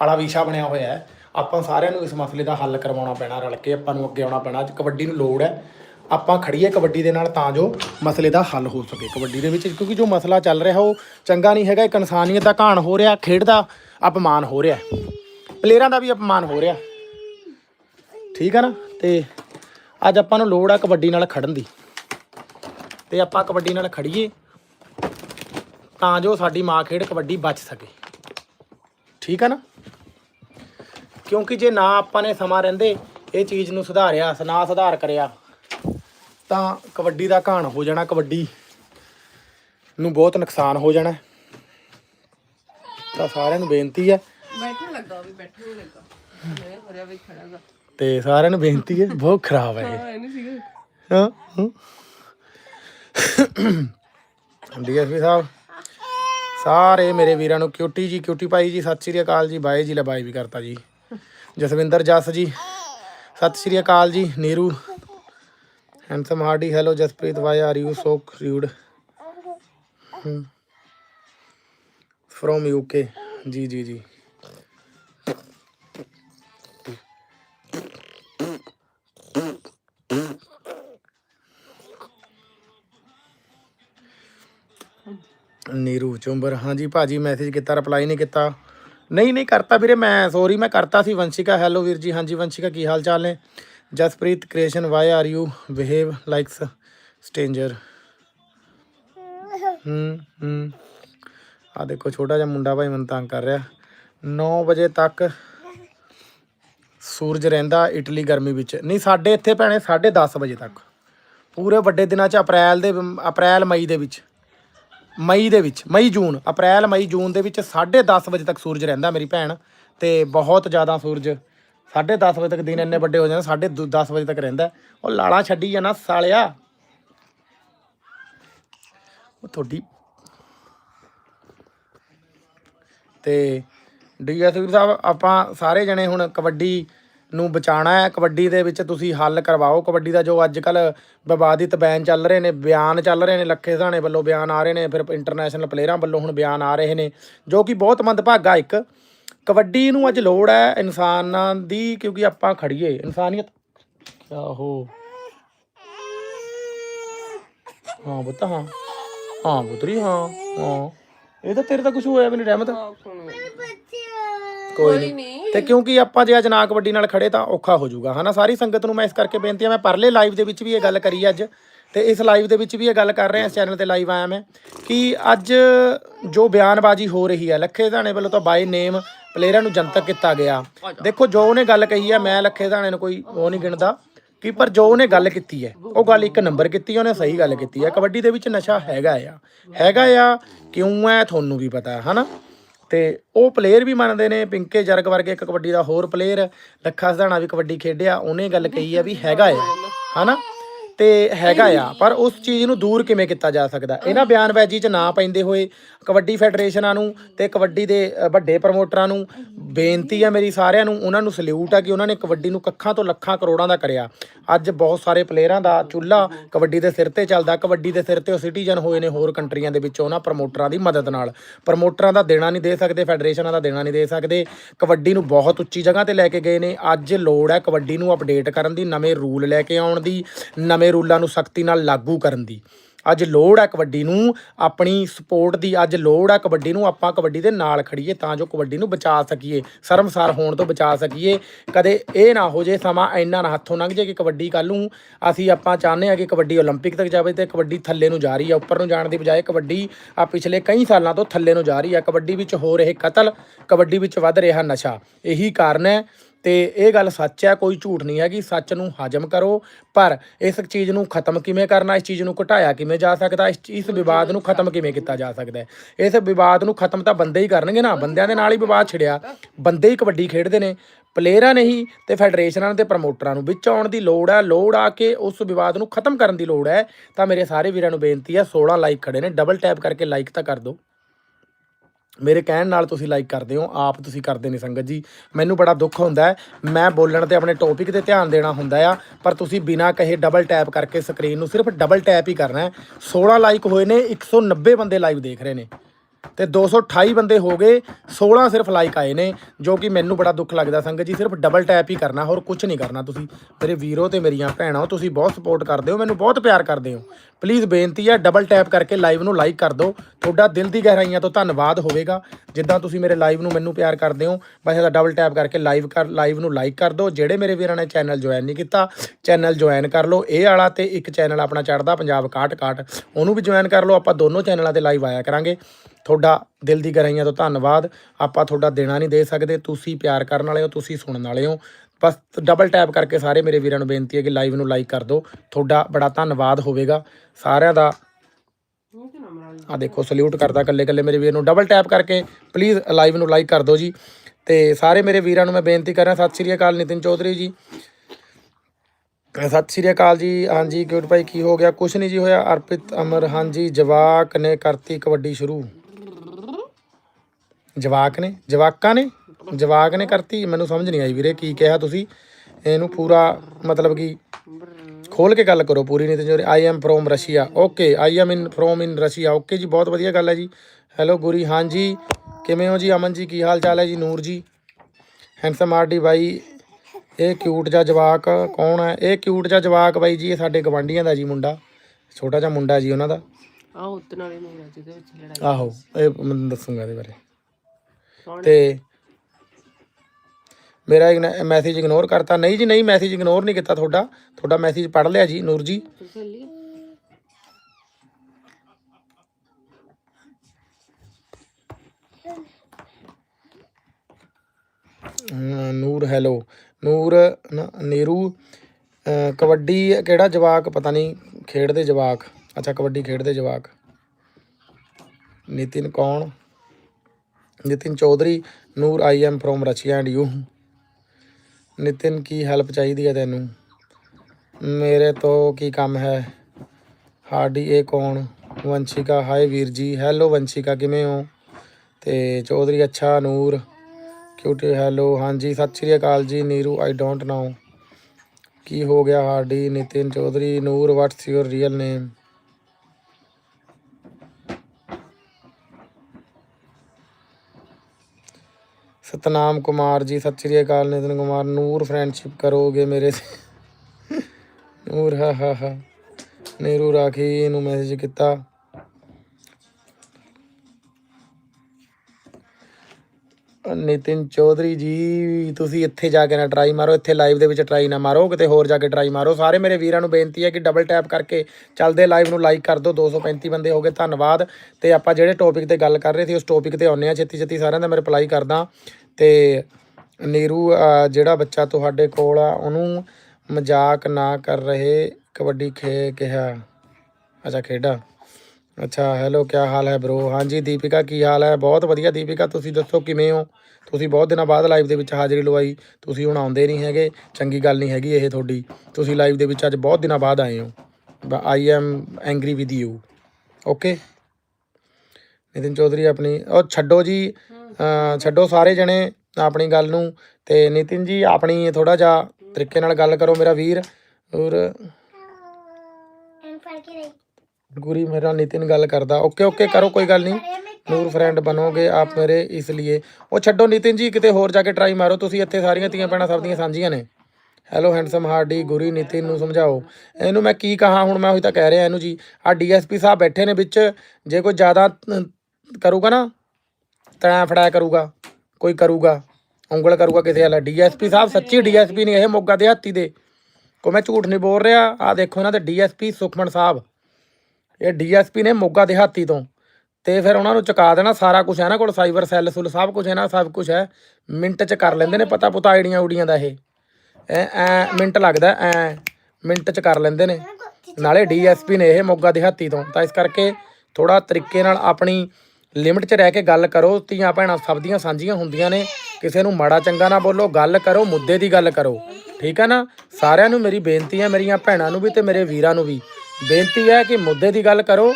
ਵਾਲਾ ਵਿਸ਼ਾ ਬਣਿਆ ਹੋਇਆ ਹੈ। ਆਪਾਂ ਸਾਰਿਆਂ ਨੂੰ ਇਸ ਮਸਲੇ ਦਾ ਹੱਲ ਕਰਵਾਉਣਾ ਪੈਣਾ, ਰਲ ਕੇ ਆਪਾਂ ਨੂੰ ਅੱਗੇ ਆਉਣਾ ਪੈਣਾ, ਅੱਜ ਕਬੱਡੀ ਨੂੰ ਲੋੜ ਹੈ। ਆਪਾਂ ਖੜੀਏ ਕਬੱਡੀ ਦੇ ਨਾਲ ਤਾਂ ਜੋ ਮਸਲੇ ਦਾ ਹੱਲ ਹੋ ਸਕੇ। ਕਬੱਡੀ ਦੇ ਵਿੱਚ ਕਿਉਂਕਿ ਜੋ ਮਸਲਾ ਚੱਲ ਰਿਹਾ, ਉਹ ਚੰਗਾ ਨਹੀਂ ਹੈਗਾ, ਇੱਕ ਇਨਸਾਨੀਅਤ ਦਾ ਘਾਣ ਹੋ ਰਿਹਾ, ਖੇਡ ਦਾ ਅਪਮਾਨ ਹੋ ਰਿਹਾ। ਪਲੇਅਰਾਂ ਦਾ ਵੀ ਅਪਮਾਨ ਹੋ ਰਿਹਾ। ਠੀਕ ਹੈ ਨਾ? ਤੇ ਅੱਜ ਆਪਾਂ ਨੂੰ ਲੋੜ ਆ ਕਬੱਡੀ ਨਾਲ ਖੜਨ ਦੀ। ਤੇ ਆਪਾਂ ਕਬੱਡੀ ਨਾਲ ਖੜੀਏ ਤਾਂ ਜੋ ਸਾਡੀ ਮਾਂ ਖੇਡ ਕਬੱਡੀ ਬਚ ਸਕੇ। ਠੀਕ ਹੈ ਨਾ? ਕਿਉਂਕਿ ਜੇ ਨਾ ਆਪਾਂ ਨੇ ਸਮਾਂ ਰਹਿੰਦੇ ਇਹ ਚੀਜ਼ ਨੂੰ ਸੁਧਾਰਿਆ ਨਾ ਸੁਧਾਰ ਕਰਿਆ ਤਾਂ ਕਬੱਡੀ ਦਾ ਘਾਣ ਹੋ ਜਾਣਾ ਕਬੱਡੀ ਨੂੰ ਬਹੁਤ ਨੁਕਸਾਨ ਹੋ ਜਾਣਾ। ਤਾਂ ਸਾਰਿਆਂ ਨੂੰ ਬੇਨਤੀ ਹੈ। ਬੈਠਣ ਲੱਗਾ ਵੀ ਬੈਠਣ ਨਹੀਂ ਲੱਗਾ। ਮੈਂ ਹੋਰਿਆ ਵੀ ਖੜਾ ਗਾ। ਤੇ ਸਾਰਿਆਂ ਨੂੰ ਬੇਨਤੀ ਹੈ ਬਹੁਤ ਖਰਾਬ ਹੈ ਇਹ। ਹਾਂ ਇਹ ਨਹੀਂ ਸੀਗਾ। ਹਾਂ ਡੀਐਸਪੀ ਸਾਹਿਬ ਸਾਰੇ ਮੇਰੇ ਵੀਰਾਂ ਨੂੰ ਕਿਊਟੀ ਜੀ ਕਿਊਟੀ ਭਾਈ ਜੀ ਸਤਿ ਸ਼੍ਰੀ ਅਕਾਲ ਜੀ ਬਾਈ ਜੀ ਲੈ ਬਾਈ ਵੀ ਕਰਤਾ ਜੀ। ਜਸਵਿੰਦਰ ਜਸ ਜੀ, ਸਤਿ ਸ਼੍ਰੀ ਅਕਾਲ ਜੀ, Neeru handsome Hardy hello Jaspreet why are you so rude from UK ਜੀ ਜੀ ਜੀ। ਨੀਰੂ ਚੁੰਬਰ, ਹਾਂਜੀ ਭਾਜੀ ਮੈਸੇਜ ਕੀਤਾ ਰਿਪਲਾਈ ਨਹੀਂ ਕੀਤਾ। ਨਹੀਂ ਨਹੀਂ, ਕਰਤਾ ਵੀਰੇ, ਮੈਂ ਸੌਰੀ ਮੈਂ ਕਰਤਾ ਸੀ ਵੰਸ਼ਿਕਾ। ਹੈਲੋ ਵੀਰ ਜੀ, ਹਾਂਜੀ ਵੰਸ਼ਿਕਾ, ਕੀ ਹਾਲ ਚਾਲ ਨੇ? Jaspreet creation why are you behave likes stranger hmm hmm. ਆ ਦੇਖੋ, ਛੋਟਾ ਜਿਹਾ ਮੁੰਡਾ ਭਾਈ ਮੈਨੂੰ ਤੰਗ ਕਰ ਰਿਹਾ। 9 ਵਜੇ ਤੱਕ ਸੂਰਜ ਰਹਿੰਦਾ ਇਟਲੀ ਗਰਮੀ ਵਿੱਚ। ਨਹੀਂ, ਸਾਡੇ ਇੱਥੇ ਭੈਣੇ 10:30 ਵਜੇ ਤੱਕ। ਪੂਰੇ ਵੱਡੇ ਦਿਨਾਂ 'ਚ ਅਪ੍ਰੈਲ ਦੇ, ਅਪ੍ਰੈਲ, ਮਈ ਦੇ ਵਿੱਚ। ਮਈ ਦੇ ਵਿੱਚ, ਮਈ, ਜੂਨ, ਅਪ੍ਰੈਲ, ਮਈ, ਜੂਨ ਦੇ ਵਿੱਚ 10:30 ਵਜੇ ਤੱਕ ਸੂਰਜ ਰਹਿੰਦਾ ਮੇਰੀ ਭੈਣ ਤੇ ਬਹੁਤ ਜ਼ਿਆਦਾ ਸੂਰਜ। 10:30 ਵਜੇ ਤੱਕ ਦਿਨ ਇੰਨੇ ਵੱਡੇ ਹੋ ਜਾਂਦੇ 10:30 ਵਜੇ ਤੱਕ ਰਹਿੰਦਾ। ਉਹ ਲਾਲਾਂ ਛੱਡੀ ਜਾਣਾ, ਸਾਲਿਆ। ਉਹ ਤੁਹਾਡੀ ਤੇ ਡੀਐਸਪੀ ਸਾਹਿਬ, ਆਪਾਂ ਸਾਰੇ ਜਣੇ ਹੁਣ ਕਬੱਡੀ ਨੂੰ ਬਚਾਉਣਾ ਹੈ। ਕਬੱਡੀ ਦੇ ਵਿੱਚ ਤੁਸੀਂ ਹੱਲ ਕਰਵਾਓ। ਕਬੱਡੀ ਦਾ ਜੋ ਅੱਜ ਕੱਲ ਵਿਵਾਦਿਤ ਬੈਨ ਚੱਲ ਰਹੇ ਨੇ, ਬਿਆਨ ਚੱਲ ਰਹੇ ਨੇ, ਲੱਖੇ ਸਹਾਣੇ ਵੱਲੋਂ ਬਿਆਨ ਆ ਰਹੇ ਨੇ, ਫਿਰ ਇੰਟਰਨੈਸ਼ਨਲ ਪਲੇਅਰਾਂ ਵੱਲੋਂ ਹੁਣ ਬਿਆਨ ਆ ਰਹੇ ਨੇ, ਜੋ ਕਿ ਬਹੁਤ ਮੰਦਭਾਗਾ ਇੱਕ। ਕਬੱਡੀ ਨੂੰ ਅੱਜ ਲੋੜ ਹੈ ਇਨਸਾਨਾਂ ਦੀ, ਕਿਉਂਕਿ ਆਪਾਂ ਖੜੀਏ ਇਨਸਾਨੀਅਤ ਆਹੋ। ਹਾਂ ਬੁੱਤਾ ਹਾਂ। ਹਾਂ ਬੁੱਤਰੀ ਹਾਂ। ਹਾਂ। ਇਹ ਤਾਂ ਤੇਰੇ ਤਾਂ ਕੁਝ ਹੋਇਆ ਵੀ ਨਹੀਂ, ਰਹਿਮਤ। ਕੋਈ ਨਹੀਂ। ਤੇ ਕਿਉਂਕਿ ਆਪਾਂ ਜੇ ਅੱਜ ਨਾ ਕਬੱਡੀ ਨਾਲ ਖੜੇ ਤਾਂ ਔਖਾ ਹੋ ਜਾਊਗਾ ਹਨਾ? ਸਾਰੀ ਸੰਗਤ ਨੂੰ ਮੈਂ ਇਸ ਕਰਕੇ ਬੇਨਤੀ ਆ ਮੈਂ ਪਰਲੇ ਲਾਈਵ ਦੇ ਵਿੱਚ ਵੀ ਇਹ ਗੱਲ ਕਰੀ ਅੱਜ। ਤੇ ਇਸ ਲਾਈਵ ਦੇ ਵਿੱਚ ਵੀ ਇਹ ਗੱਲ ਕਰ ਰਹੇ ਹਾਂ ਇਸ ਚੈਨਲ ਤੇ ਲਾਈਵ ਆਇਆ ਮੈਂ ਕਿ ਅੱਜ ਜੋ ਬਿਆਨਬਾਜ਼ੀ ਹੋ ਰਹੀ ਹੈ ਲੱਖੇ ਧਾਣੇ ਵੱਲੋਂ ਤਾਂ ਬਾਈ ਨੇਮ ਪਲੇਅਰਾਂ ਨੂੰ ਜਨਤਕ ਕੀਤਾ ਗਿਆ। ਦੇਖੋ ਜੋ ਉਹਨੇ ਗੱਲ ਕਹੀ ਹੈ ਮੈਂ ਲੱਖੇ ਧਾਣੇ ਨੂੰ ਕੋਈ ਉਹ ਨਹੀਂ ਗਿਣਦਾ ਕਿ ਪਰ ਜੋ ਉਹਨੇ ਗੱਲ ਕੀਤੀ ਹੈ ਉਹ ਗੱਲ ਇੱਕ ਨੰਬਰ ਕੀਤੀ ਉਹਨੇ ਸਹੀ ਗੱਲ ਕੀਤੀ ਹੈ ਕਬੱਡੀ ਦੇ ਵਿੱਚ ਨਸ਼ਾ ਹੈਗਾ ਆ। ਹੈਗਾ ਆ ਕਿਉਂ ਹੈ ਤੁਹਾਨੂੰ ਵੀ ਪਤਾ ਹੈ ਹਨਾ? ਤੇ ਉਹ ਪਲੇਅਰ ਵੀ ਮੰਨਦੇ ਨੇ, ਪਿੰਕੇ ਜਰਗ ਵਰਗੇ ਇੱਕ ਕਬੱਡੀ ਦਾ ਹੋਰ ਪਲੇਅਰ ਲੱਖਾ ਸਧਾਣਾ ਵੀ ਕਬੱਡੀ ਖੇਡਿਆ, ਉਹਨੇ ਗੱਲ ਕਹੀ ਆ ਵੀ ਹੈਗਾ ਆ, ਹਨਾ? ਤੇ ਹੈਗਾ ਆ, ਪਰ ਉਸ ਚੀਜ਼ ਨੂੰ ਦੂਰ ਕਿਵੇਂ ਕੀਤਾ ਜਾ ਸਕਦਾ? ਇਹਨਾਂ ਬਿਆਨਬਾਜ਼ੀ 'ਚ ਨਾ ਪੈਂਦੇ ਹੋਏ ਕਬੱਡੀ ਫੈਡਰੇਸ਼ਨਾਂ ਨੂੰ ਤੇ ਕਬੱਡੀ ਦੇ ਵੱਡੇ ਪ੍ਰਮੋਟਰਾਂ ਨੂੰ। ਬੇਨਤੀ ਹੈ ਮੇਰੀ ਸਾਰਿਆਂ ਨੂੰ, ਉਹਨਾਂ ਨੂੰ ਸਲੂਟ ਆ ਕਿ ਉਹਨਾਂ ਨੇ ਕਬੱਡੀ ਨੂੰ ਕੱਖਾਂ ਤੋਂ ਲੱਖਾਂ ਕਰੋੜਾਂ ਦਾ ਕਰਿਆ। ਅੱਜ ਬਹੁਤ ਸਾਰੇ ਪਲੇਅਰਾਂ ਦਾ ਚੁੱਲ੍ਹਾ ਕਬੱਡੀ ਦੇ ਸਿਰ ਤੇ ਚੱਲਦਾ, ਕਬੱਡੀ ਦੇ ਸਿਰ ਤੇ ਉਹ ਸਿਟੀਜ਼ਨ ਹੋਏ ਨੇ ਹੋਰ ਕੰਟਰੀਆਂ ਦੇ ਵਿੱਚ ਉਹਨਾਂ ਪ੍ਰਮੋਟਰਾਂ ਦੀ ਮਦਦ ਨਾਲ। ਪ੍ਰਮੋਟਰਾਂ ਦਾ ਦੇਣਾ ਨਹੀਂ ਦੇ ਸਕਦੇ, ਫੈਡਰੇਸ਼ਨਾਂ ਦਾ ਦੇਣਾ ਨਹੀਂ ਦੇ ਸਕਦੇ। ਕਬੱਡੀ ਨੂੰ ਬਹੁਤ ਉੱਚੀ ਜਗ੍ਹਾ ਤੇ ਲੈ ਕੇ ਗਏ ਨੇ। ਅੱਜ ਲੋੜ ਹੈ ਕਬੱਡੀ ਨੂੰ ਅਪਡੇਟ ਕਰਨ ਦੀ, ਨਵੇਂ ਰੂਲ ਲੈ ਕੇ ਆਉਣ ਦੀ, ਨਵੇਂ ਰੂਲਾਂ ਨੂੰ ਸਖਤੀ ਨਾਲ ਲਾਗੂ ਕਰਨ ਦੀ। ਅੱਜ ਲੋੜ ਹੈ ਕਬੱਡੀ ਨੂੰ ਆਪਣੀ ਸਪੋਰਟ ਦੀ ਅੱਜ ਲੋੜ ਹੈ ਕਬੱਡੀ ਨੂੰ ਆਪਾਂ ਕਬੱਡੀ ਦੇ ਨਾਲ ਖੜੀਏ ਤਾਂ ਜੋ ਕਬੱਡੀ ਨੂੰ ਬਚਾ ਸਕੀਏ ਸ਼ਰਮਸਾਰ ਹੋਣ ਤੋਂ ਬਚਾ ਸਕੀਏ ਕਦੇ ਇਹ ਨਾ ਹੋ ਜੇ ਸਮਾਂ ਇੰਨਾ ਨਾ ਹੱਥੋਂ ਲੰਘ ਜੇ ਕਿ ਕਬੱਡੀ ਕੱਲ ਨੂੰ ਅਸੀਂ ਆਪਾਂ ਚਾਹੁੰਦੇ ਹਾਂ ਕਿ ਕਬੱਡੀ 올림픽 ਤੱਕ ਜਾਵੇ ਤੇ ਕਬੱਡੀ ਥੱਲੇ ਨੂੰ ਜਾ ਰਹੀ ਹੈ ਉੱਪਰ ਨੂੰ ਜਾਣ ਦੀ ਬਜਾਏ ਕਬੱਡੀ ਆ ਪਿਛਲੇ ਕਈ ਸਾਲਾਂ ਤੋਂ ਥੱਲੇ ਨੂੰ ਜਾ ਰਹੀ ਹੈ ਕਬੱਡੀ ਵਿੱਚ ਹੋ ਰਹੇ ਕਤਲ ਕਬੱਡੀ ਵਿੱਚ ਵੱਧ ਰਿਹਾ ਨਸ਼ਾ ਇਹੀ ਕਾਰਨ ਹੈ ਤੇ ਇਹ ਗੱਲ ਸੱਚ ਹੈ ਕੋਈ ਝੂਠ ਨਹੀਂ ਹੈਗੀ ਸੱਚ ਨੂੰ ਹਜਮ ਕਰੋ ਪਰ ਇਸ ਚੀਜ਼ ਨੂੰ ਖਤਮ ਕਿਵੇਂ ਕਰਨਾ ਇਸ ਚੀਜ਼ ਨੂੰ ਘਟਾਇਆ ਕਿਵੇਂ ਜਾ ਸਕਦਾ ਇਸ ਇਸ ਵਿਵਾਦ ਨੂੰ ਖਤਮ ਕਿਵੇਂ ਕੀਤਾ ਜਾ ਸਕਦਾ ਹੈ? ਇਸ ਵਿਵਾਦ ਨੂੰ ਖਤਮ ਤਾਂ ਬੰਦੇ ਹੀ ਕਰਨਗੇ ਨਾ ਬੰਦਿਆਂ ਦੇ ਨਾਲ ਹੀ ਵਿਵਾਦ ਛਿੜਿਆ ਬੰਦੇ ਹੀ ਕਬੱਡੀ ਖੇਡਦੇ ਨੇ ਪਲੇਅਰਾਂ ਨੇ ਹੀ ਤੇ ਫੈਡਰੇਸ਼ਨਾਂ ਤੇ ਪ੍ਰਮੋਟਰਾਂ ਨੂੰ ਵਿੱਚ ਆਉਣ ਦੀ ਲੋੜ ਹੈ ਲੋੜ ਆ ਕੇ ਉਸ ਵਿਵਾਦ ਨੂੰ ਖਤਮ ਕਰਨ ਦੀ ਲੋੜ ਹੈ ਤਾਂ ਮੇਰੇ ਸਾਰੇ ਵੀਰਾਂ ਨੂੰ ਬੇਨਤੀ ਹੈ 16 ਲਾਈਕ ਖੜੇ ਨੇ ਡਬਲ ਟੈਪ ਕਰਕੇ ਲਾਈਕ ਤਾਂ ਕਰ ਦਿਓ। ਮੇਰੇ ਕਹਿਣ ਨਾਲ ਤੁਸੀਂ ਲਾਈਕ ਕਰਦੇ ਹੋ, ਆਪ ਤੁਸੀਂ ਕਰਦੇ ਨਹੀਂ ਸੰਗਤ ਜੀ। ਮੈਨੂੰ ਬੜਾ ਦੁੱਖ ਹੁੰਦਾ ਹੈ, ਮੈਂ ਬੋਲਣ ਤੇ ਆਪਣੇ ਟੌਪਿਕ ਤੇ ਧਿਆਨ ਦੇਣਾ ਹੁੰਦਾ ਆ, ਪਰ ਤੁਸੀਂ ਬਿਨਾਂ ਕਹੇ ਡਬਲ ਟੈਪ ਕਰਕੇ ਸਕਰੀਨ ਨੂੰ ਸਿਰਫ ਡਬਲ ਟੈਪ ਹੀ ਕਰਨਾ ਹੈ। 16 ਲਾਈਕ ਹੋਏ ਨੇ 190 ਬੰਦੇ ਲਾਈਵ ਦੇਖ ਰਹੇ ਨੇ। ਤੇ 228 ਬੰਦੇ ਹੋ ਗਏ 16 ਸਿਰਫ ਲਾਈਕ ਆਏ ਨੇ, ਜੋ ਕਿ ਮੈਨੂੰ ਬੜਾ ਦੁੱਖ ਲੱਗਦਾ ਸੰਗਤ ਜੀ, ਸਿਰਫ ਡਬਲ ਟੈਪ ਹੀ ਕਰਨਾ, ਹੋਰ ਕੁਝ ਨਹੀਂ ਕਰਨਾ ਤੁਸੀਂ। ਮੇਰੇ ਵੀਰੋ ਤੇ ਮੇਰੀਆਂ ਭੈਣਾਂ, ਤੁਸੀਂ ਬਹੁਤ ਸਪੋਰਟ ਕਰਦੇ ਹੋ, ਮੈਨੂੰ ਬਹੁਤ ਪਿਆਰ ਕਰਦੇ ਹੋ। ਪਲੀਜ਼ ਬੇਨਤੀ ਹੈ ਡਬਲ ਟੈਪ ਕਰਕੇ ਲਾਈਵ ਨੂੰ ਲਾਈਕ ਕਰ ਦਿਓ। ਤੁਹਾਡਾ ਦਿਲ ਦੀ ਗਹਿਰਾਈਆਂ ਤੋਂ ਧੰਨਵਾਦ ਹੋਵੇਗਾ। ਜਿੱਦਾਂ ਤੁਸੀਂ ਮੇਰੇ ਲਾਈਵ ਨੂੰ ਮੈਨੂੰ ਪਿਆਰ ਕਰਦੇ ਹੋ ਬਸ ਇਹਦਾ ਡਬਲ ਟੈਪ ਕਰਕੇ ਲਾਈਵ ਕਰ ਲਾਈਵ ਨੂੰ ਲਾਈਕ ਕਰ ਦਿਓ। ਜਿਹੜੇ ਮੇਰੇ ਵੀਰਾਂ ਨੇ ਚੈਨਲ ਜੁਆਇਨ ਨਹੀਂ ਕੀਤਾ ਚੈਨਲ ਜੁਆਇਨ ਕਰ ਲਓ। ਇਹ ਵਾਲਾ ਤੇ ਇੱਕ ਚੈਨਲ ਆਪਣਾ ਚੜਦਾ ਪੰਜਾਬ 61 ਉਹਨੂੰ ਵੀ ਜੁਆਇਨ ਕਰ ਲਓ, ਆਪਾਂ ਦੋਨੋਂ ਚੈਨਲਾਂ ਤੇ ਲਾਈਵ ਆਇਆ ਕਰਾਂਗੇ। ਤੁਹਾਡਾ ਦਿਲ ਦੀ ਗਹਿਰਾਈਆਂ ਤੋਂ ਧੰਨਵਾਦ। ਆਪਾਂ ਤੁਹਾਡਾ ਦੇਣਾ ਨਹੀਂ ਦੇ ਸਕਦੇ। ਤੁਸੀਂ ਪਿਆਰ ਕਰਨ ਵਾਲੇ ਹੋ, ਤੁਸੀਂ ਸੁਣਨ ਵਾਲੇ ਹੋ। ਬਸ ਡਬਲ ਟੈਪ ਕਰਕੇ ਸਾਰੇ ਮੇਰੇ ਵੀਰਾਂ ਨੂੰ ਬੇਨਤੀ ਹੈ ਕਿ ਲਾਈਵ ਨੂੰ ਲਾਈਕ ਕਰ ਦਿਓ। ਤੁਹਾਡਾ ਬੜਾ ਧੰਨਵਾਦ ਹੋਵੇਗਾ। ਸਾਰਿਆਂ ਦਾ ਆ ਦੇਖੋ ਸਲੂਟ ਕਰਦਾ ਕੱਲੇ ਕੱਲੇ ਮੇਰੇ ਵੀਰ ਨੂੰ। ਡਬਲ ਟੈਪ ਕਰਕੇ ਪਲੀਜ਼ ਲਾਈਵ ਨੂੰ ਲਾਈਕ ਕਰ ਦਿਓ ਜੀ। ਤੇ ਸਾਰੇ ਮੇਰੇ ਵੀਰਾਂ ਨੂੰ ਮੈਂ ਬੇਨਤੀ ਕਰ ਰਿਹਾ, ਸਤਿ ਸ਼੍ਰੀ ਅਕਾਲ ਨਿਤਿਨ ਚੌਧਰੀ ਜੀ। ਸਤਿ ਸ਼੍ਰੀ ਅਕਾਲ ਜੀ। ਹਾਂਜੀ ਗੁੱਡ ਭਾਈ ਕੀ ਹੋ ਗਿਆ? ਕੁਛ ਨਹੀਂ ਜੀ ਹੋਇਆ। ਅਰਪਿਤ ਅਮਰ, ਹਾਂਜੀ, ਜਵਾਕ ਨੇ ਕਰਤੀ ਕਬੱਡੀ ਸ਼ੁਰੂ। ਜਵਾਕ ਨੇ ਜਵਾਕਾਂ ਨੇ ਜਵਾਕ ਨੇ ਕਰਤੀ। ਮੈਨੂੰ ਸਮਝ ਨਹੀਂ ਆਈ ਵੀਰੇ ਕੀ ਕਿਹਾ ਤੁਸੀਂ? ਇਹਨੂੰ ਪੂਰਾ ਮਤਲਬ ਕਿ ਖੋਲ ਕੇ ਗੱਲ ਕਰੋ ਪੂਰੀ ਨਹੀਂ ਤੇ ਜੋ I am from Russia okay I am in from in Russia okay ਜੀ ਬਹੁਤ ਵਧੀਆ ਗੱਲ ਹੈ ਜੀ। ਹੈਲੋ ਗੁਰੀ ਹਾਂਜੀ ਕਿਵੇਂ ਹੋ ਜੀ ਅਮਨ ਜੀ ਕੀ ਹਾਲ ਚਾਲ ਹੈ ਜੀ ਨੂਰ ਜੀ? ਹੈਂਡਸਮ ਆਰਡੀ ਬਾਈ ਇਹ ਕਿਊਟ ਜਿਹਾ ਜਵਾਕ ਕੌਣ ਹੈ? ਇਹ ਕਿਊਟ ਜਿਹਾ ਜਵਾਕ ਬਾਈ ਜੀ ਇਹ ਸਾਡੇ ਗਵਾਂਢੀਆਂ ਦਾ ਜੀ ਮੁੰਡਾ ਛੋਟਾ ਜਿਹਾ ਮੁੰਡਾ ਜੀ ਉਹਨਾਂ ਦਾ। ਆ ਉਤਨ ਵਾਲੇ ਨੂੰ ਜਿਹਦੇ ਵਿੱਚ ਲੜਾਈ ਆਹੋ ਇਹ ਮੈਨੂੰ ਦੱਸੂਗਾ ਇਹਦੇ ਬਾਰੇ। ਤੇ ਮੇਰਾ ਇੱਕ ਮੈਸੇਜ ਇਗਨੋਰ ਕਰਤਾ। ਨਹੀਂ ਜੀ ਨਹੀਂ ਮੈਸੇਜ ਇਗਨੋਰ ਨਹੀਂ ਕੀਤਾ ਤੁਹਾਡਾ। ਤੁਹਾਡਾ ਮੈਸੇਜ ਪੜ੍ਹ ਲਿਆ ਜੀ ਨੂਰ ਜੀ। ਨੂਰ ਹੈਲੋ ਨੂਰ ਨੀਰੂ ਕਬੱਡੀ ਕਿਹੜਾ ਜਵਾਕ? ਪਤਾ ਨਹੀਂ ਖੇਡਦੇ ਜਵਾਕ। ਅੱਛਾ ਕਬੱਡੀ ਖੇਡਦੇ ਜਵਾਕ। ਨਿਤਿਨ ਕੌਣ? Nitin Chaudhary, Noor I am from Russia and you Nitin, Ki help ਚਾਹੀਦੀ ਹੈ ਤੈਨੂੰ? ਮੇਰੇ ਤੋਂ ਕੀ ਕੰਮ ਹੈ? ਹਾਰਡੀ ਇਹ ਕੌਣ? ਵੰਸ਼ਿਕਾ ਹਾਈ ਵੀਰ ਜੀ ਹੈਲੋ ਵੰਸ਼ਿਕਾ, ਕਿਵੇਂ ਹੋ? ਤੇ ਚੌਧਰੀ, ਅੱਛਾ, ਨੂਰ। ਕਿਊਟੀ ਹੈਲੋ ਹਾਂਜੀ, ਸਤਿ ਸ਼੍ਰੀ ਅਕਾਲ ਜੀ, ਨੀਰੂ ਆਈ ਡੋਂਟ ਨੋ ਕੀ ਹੋ ਗਿਆ Hardy Nitin Chaudhary, Noor what's your real name Satnam Kumar ji, ਸਤਿ ਸ਼੍ਰੀ ਅਕਾਲ ਨਿਤਿਨ ਕੁਮਾਰ, ਨੂਰ ਫਰੈਂਡਸ਼ਿਪ ਕਰੋਗੇ ਮੇਰੇ ਸੇ ਨੂਰ, ਹਾ ਹਾ ਹਾ। ਨੀਰੂ ਰਾਖੀ ਨੂੰ ਮੈਸੇਜ ਕੀਤਾ। ਨਿਤਿਨ ਚੌਧਰੀ ਜੀ, ਤੁਸੀਂ ਇੱਥੇ ਜਾ ਕੇ ਨਾ ਟਰਾਈ ਮਾਰੋ, ਇੱਥੇ ਲਾਈਵ ਦੇ ਵਿੱਚ ਟਰਾਈ ਨਾ ਮਾਰੋ, ਕਿਤੇ ਹੋਰ ਜਾ ਕੇ ਟਰਾਈ ਮਾਰੋ। ਸਾਰੇ ਮੇਰੇ ਵੀਰਾਂ ਨੂੰ ਬੇਨਤੀ ਹੈ ਕਿ ਡਬਲ ਟੈਪ ਕਰਕੇ ਚੱਲਦੇ ਲਾਈਵ ਨੂੰ ਲਾਈਕ ਕਰ ਦਿਓ। 235 ਬੰਦੇ ਹੋ ਗਏ, ਧੰਨਵਾਦ। ਤੇ ਆਪਾਂ ਜਿਹੜੇ ਟੌਪਿਕ ਤੇ ਗੱਲ ਕਰ ਰਹੇ ਸੀ, ਉਸ ਟੌਪਿਕ ਤੇ ਆਉਂਦੇ ਆ ਛੇਤੀ ਛੇਤੀ ਸਾਰਿਆਂ ਦਾ ਮੈਂ ਰਿਪਲਾਈ ਕਰਦਾ। ਤੇ ਨੀਰੂ ਜਿਹੜਾ ਬੱਚਾ ਤੁਹਾਡੇ ਕੋਲ ਆ, ਉਹਨੂੰ ਮਜ਼ਾਕ ਨਾ ਕਰ ਰਹੇ ਕਬੱਡੀ ਖੇ, ਕਿਹਾ। ਅੱਛਾ, ਖੇਡਾ। ਅੱਛਾ, ਹੈਲੋ ਕੀ ਹਾਲ ਹੈ ਬ్రో ਹਾਂਜੀ, ਦੀਪਿਕਾ, ਕੀ ਹਾਲ ਹੈ? ਬਹੁਤ ਵਧੀਆ, ਦੀਪਿਕਾ, ਤੁਸੀਂ ਦੱਸੋ ਕਿਵੇਂ ਹੋ? ਤੁਸੀਂ ਬਹੁਤ ਦਿਨਾਂ ਬਾਅਦ ਲਾਈਵ ਦੇ ਵਿੱਚ ਹਾਜ਼ਰੀ ਲਵਾਈ। ਤੁਸੀਂ ਹੁਣ ਆਉਂਦੇ ਨਹੀਂ ਹੈਗੇ, ਚੰਗੀ ਗੱਲ ਨਹੀਂ ਹੈਗੀ ਇਹ ਤੁਹਾਡੀ। ਤੁਸੀਂ ਲਾਈਵ ਦੇ ਵਿੱਚ ਅੱਜ ਬਹੁਤ ਦਿਨਾਂ ਬਾਅਦ ਆਏ ਹੋ। I am angry with you okay Nitin Chaudhary ਆਪਣੀ, ਉਹ ਛੱਡੋ ਜੀ। ਛੱਡੋ ਸਾਰੇ ਜਣੇ ਆਪਣੀ ਗੱਲ ਨੂੰ ਤੇ ਨਿਤਿਨ ਜੀ ਆਪਣੀ ਥੋੜਾ ਜਿਹਾ ਤਰੀਕੇ ਨਾਲ ਗੱਲ ਕਰੋ ਮੇਰਾ ਵੀਰ ਔਰ ਗੁਰੀ ਮੇਰਾ ਨਿਤਿਨ ਗੱਲ ਕਰਦਾ। ਓਕੇ ਓਕੇ ਕਰੋ ਕੋਈ ਗੱਲ ਨਹੀਂ। ਨੂਰ ਫਰੈਂਡ ਬਣੋਗੇ ਆਪ ਮੇਰੇ ਇਸ ਲਈ ਉਹ ਛੱਡੋ ਨਿਤਿਨ ਜੀ ਕਿਤੇ ਹੋਰ ਜਾ ਕੇ ਟਰਾਈ ਮਾਰੋ। ਤੁਸੀਂ ਇੱਥੇ ਸਾਰੀਆਂ ਧੀਆਂ ਭੈਣਾਂ ਸਭ ਦੀਆਂ ਸਾਂਝੀਆਂ ਨੇ। Hello handsome Hardy Guri Nitin ਨੂੰ ਸਮਝਾਓ। ਇਹਨੂੰ ਮੈਂ ਕੀ ਕਹਾਂ? ਹੁਣ ਮੈਂ ਉਹੀ ਤਾਂ ਕਹਿ ਰਿਹਾ ਇਹਨੂੰ ਜੀ। ਆ ਡੀਐਸਪੀ ਸਾਹਿਬ ਬੈਠੇ ਨੇ ਵਿੱਚ। ਜੇ ਕੋਈ ਜ਼ਿਆਦਾ ਅਹ, ਕਰੂਗਾ ਨਾ ਤੈਂ ਫੜਾਇਆ ਕਰੂਗਾ, ਕੋਈ ਕਰੂਗਾ, ਉਂਗਲ ਕਰੂਗਾ ਕਿਸੇ ਵਾਲਾ। ਡੀਐਸਪੀ ਸਾਹਿਬ, ਸੱਚੀ ਡੀਐਸਪੀ ਨਹੀਂ, ਇਹ ਮੋਗਾ ਦੇ ਹੱਤੀ ਦੇ। ਕੋ ਮੈਂ ਝੂਠ ਨਹੀਂ ਬੋਲ ਰਿਹਾ ਆ ਦੇਖੋ ਇਹਨਾਂ ਦੇ ਡੀਐਸਪੀ ਸੁਖਮਨ ਸਾਹਿਬ। ਇਹ ਡੀਐਸਪੀ ਨੇ ਮੋਗਾ ਦਿਹਾਤੀ ਤੋਂ। ਤੇ ਫਿਰ ਉਹਨਾਂ ਨੂੰ ਚੁਕਾ ਦੇਣਾ ਸਾਰਾ ਕੁਝ ਹੈ ਨਾ ਕੋਲ, ਸਾਈਬਰ ਸੈੱਲ ਸੁਲ ਸਭ ਕੁਝ ਹੈ ਨਾ, ਸਭ ਕੁਝ ਹੈ। ਮਿੰਟ ਚ ਕਰ ਲੈਂਦੇ ਨੇ ਪਤਾ ਪੁਤਾ ਆਈਡੀਆਂ ਉਡੀਆਂ ਦਾ ਇਹ। ਐ ਐ, ਮਿੰਟ ਲੱਗਦਾ, ਐ, ਮਿੰਟ ਚ ਕਰ ਲੈਂਦੇ ਨੇ। ਨਾਲੇ ਡੀਐਸਪੀ ਨੇ ਇਹ ਮੋਗਾ ਦਿਹਾਤੀ ਤੋਂ। ਤਾਂ ਇਸ ਕਰਕੇ ਥੋੜਾ ਤਰੀਕੇ ਨਾਲ ਆਪਣੀ ਲਿਮਿਟ 'ਚ ਰਹਿ ਕੇ ਗੱਲ ਕਰੋ, ਧੀਆਂ ਭੈਣਾਂ ਸਭ ਦੀਆਂ ਸਾਂਝੀਆਂ ਹੁੰਦੀਆਂ ਨੇ। ਕਿਸੇ ਨੂੰ ਮਾੜਾ ਚੰਗਾ ਨਾ ਬੋਲੋ, ਗੱਲ ਕਰੋ, ਮੁੱਦੇ ਦੀ ਗੱਲ ਕਰੋ। ਠੀਕ ਹੈ ਨਾ? ਸਾਰਿਆਂ ਨੂੰ ਮੇਰੀ ਬੇਨਤੀ ਹੈ ਮੇਰੀਆਂ ਭੈਣਾਂ ਨੂੰ ਵੀ ਤੇ ਮੇਰੇ ਵੀਰਾਂ ਨੂੰ ਵੀ। ਬੇਨਤੀ ਹੈ ਕਿ ਮੁੱਦੇ ਦੀ ਗੱਲ ਕਰੋ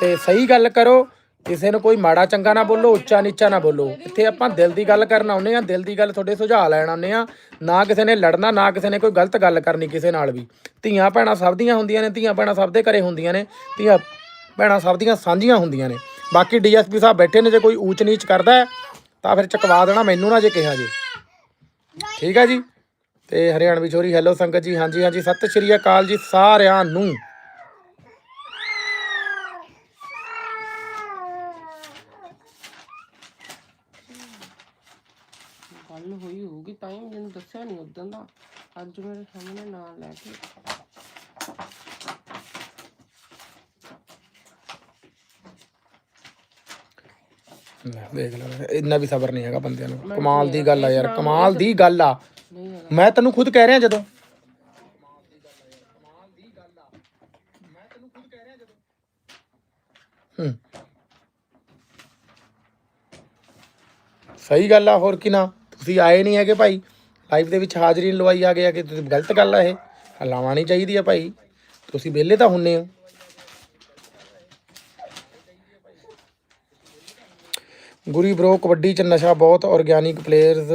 ਤੇ ਸਹੀ ਗੱਲ ਕਰੋ। ਕਿਸੇ ਨੂੰ ਕੋਈ ਮਾੜਾ ਚੰਗਾ ਨਾ ਬੋਲੋ, ਉੱਚਾ ਨੀਚਾ ਨਾ ਬੋਲੋ। ਇੱਥੇ ਆਪਾਂ ਦਿਲ ਦੀ ਗੱਲ ਕਰਨ ਆਉਂਦੇ ਆ, ਦਿਲ ਦੀ ਗੱਲ ਤੁਹਾਡੇ ਸੁਝਾਅ ਲੈਣ ਆਉਂਦੇ ਆ। ਨਾ ਕਿਸੇ ਨੇ ਲੜਨਾ, ਨਾ ਕਿਸੇ ਨੇ ਕੋਈ ਗਲਤ ਗੱਲ ਕਰਨੀ ਕਿਸੇ ਨਾਲ ਵੀ। ਧੀਆਂ ਭੈਣਾਂ ਸਭ ਦੀਆਂ ਹੁੰਦੀਆਂ ਨੇ, ਧੀਆਂ ਭੈਣਾਂ ਸਭ ਦੇ ਘਰੇ ਹੁੰਦੀਆਂ ਨੇ, ਧੀਆਂ ਭੈਣਾਂ ਸਭ ਦੀਆਂ ਸਾਂਝੀਆਂ ਹੁੰਦੀਆਂ ਨੇ। ਬਾਕੀ ਡੀਐਸਪੀ ਸਾਹਿਬ ਬੈਠੇ ਨੇ, ਜੇ ਕੋਈ ਊਚ ਨੀਚ ਕਰਦਾ ਹੈ, ਤਾਂ ਫਿਰ ਚਕਵਾ ਦੇਣਾ ਮੈਨੂੰ ਨਾ ਜੇ ਕਿਹਾ ਜੇ। ਠੀਕ ਹੈ ਜੀ? ਤੇ ਹਰਿਆਣਵੀ ਛੋਰੀ ਹੈਲੋ ਸੰਗਤ ਜੀ, ਹਾਂਜੀ ਹਾਂਜੀ, ਸਤਿ ਸ਼੍ਰੀ ਅਕਾਲ ਜੀ ਸਾਰਿਆਂ ਨੂੰ। ਗੱਲ ਹੋਈ ਹੋਊਗੀ, ਤਾਂ ਹੀ ਮੈਨੂੰ ਦੱਸਿਆ ਨਹੀਂ ਉਦੋਂ ਦਾ। ਅੱਜ ਮੇਰੇ ਸਾਹਮਣੇ ਨਾਂ ਲੈ ਕੇ। ਲੈ, ਦੇਖ ਲੈ ਇੰਨਾ ਵੀ ਸਬਰ ਨਹੀਂ ਹੈਗਾ ਬੰਦਿਆਂ ਨੂੰ। ਕਮਾਲ ਦੀ ਗੱਲ ਆ ਯਾਰ ਕਮਾਲ ਦੀ ਗੱਲ ਆ। ਮੈਂ ਤੈਨੂੰ ਖੁਦ ਕਹਿ ਰਿਹਾ ਜਦੋਂ। ਹੂੰ। ਸਹੀ ਗੱਲ ਆ ਹੋਰ ਕੀ ਨਾ। ਤੁਸੀਂ ਆਏ ਨਹੀਂ ਹੈਗੇ ਭਾਈ। ਲਾਈਵ ਦੇ ਵਿੱਚ ਹਾਜ਼ਰੀ ਨਹੀਂ ਲਵਾਈ ਆ ਗਿਆ ਕਿ ਤੁਸੀਂ ਗਲਤ ਗੱਲ ਆ ਇਹ। ਹਲਾਵਾ ਨਹੀਂ ਚਾਹੀਦੀ ਆ ਭਾਈ। ਤੁਸੀਂ ਵਿਹਲੇ ਤਾਂ ਹੁੰਨੇ ਹੋ। ਗੁਰੀ ਬ్రో ਕਬੱਡੀ ਚ ਨਸ਼ਾ ਬਹੁਤ ਆਰਗੈਨਿਕ ਪਲੇਅਰਸ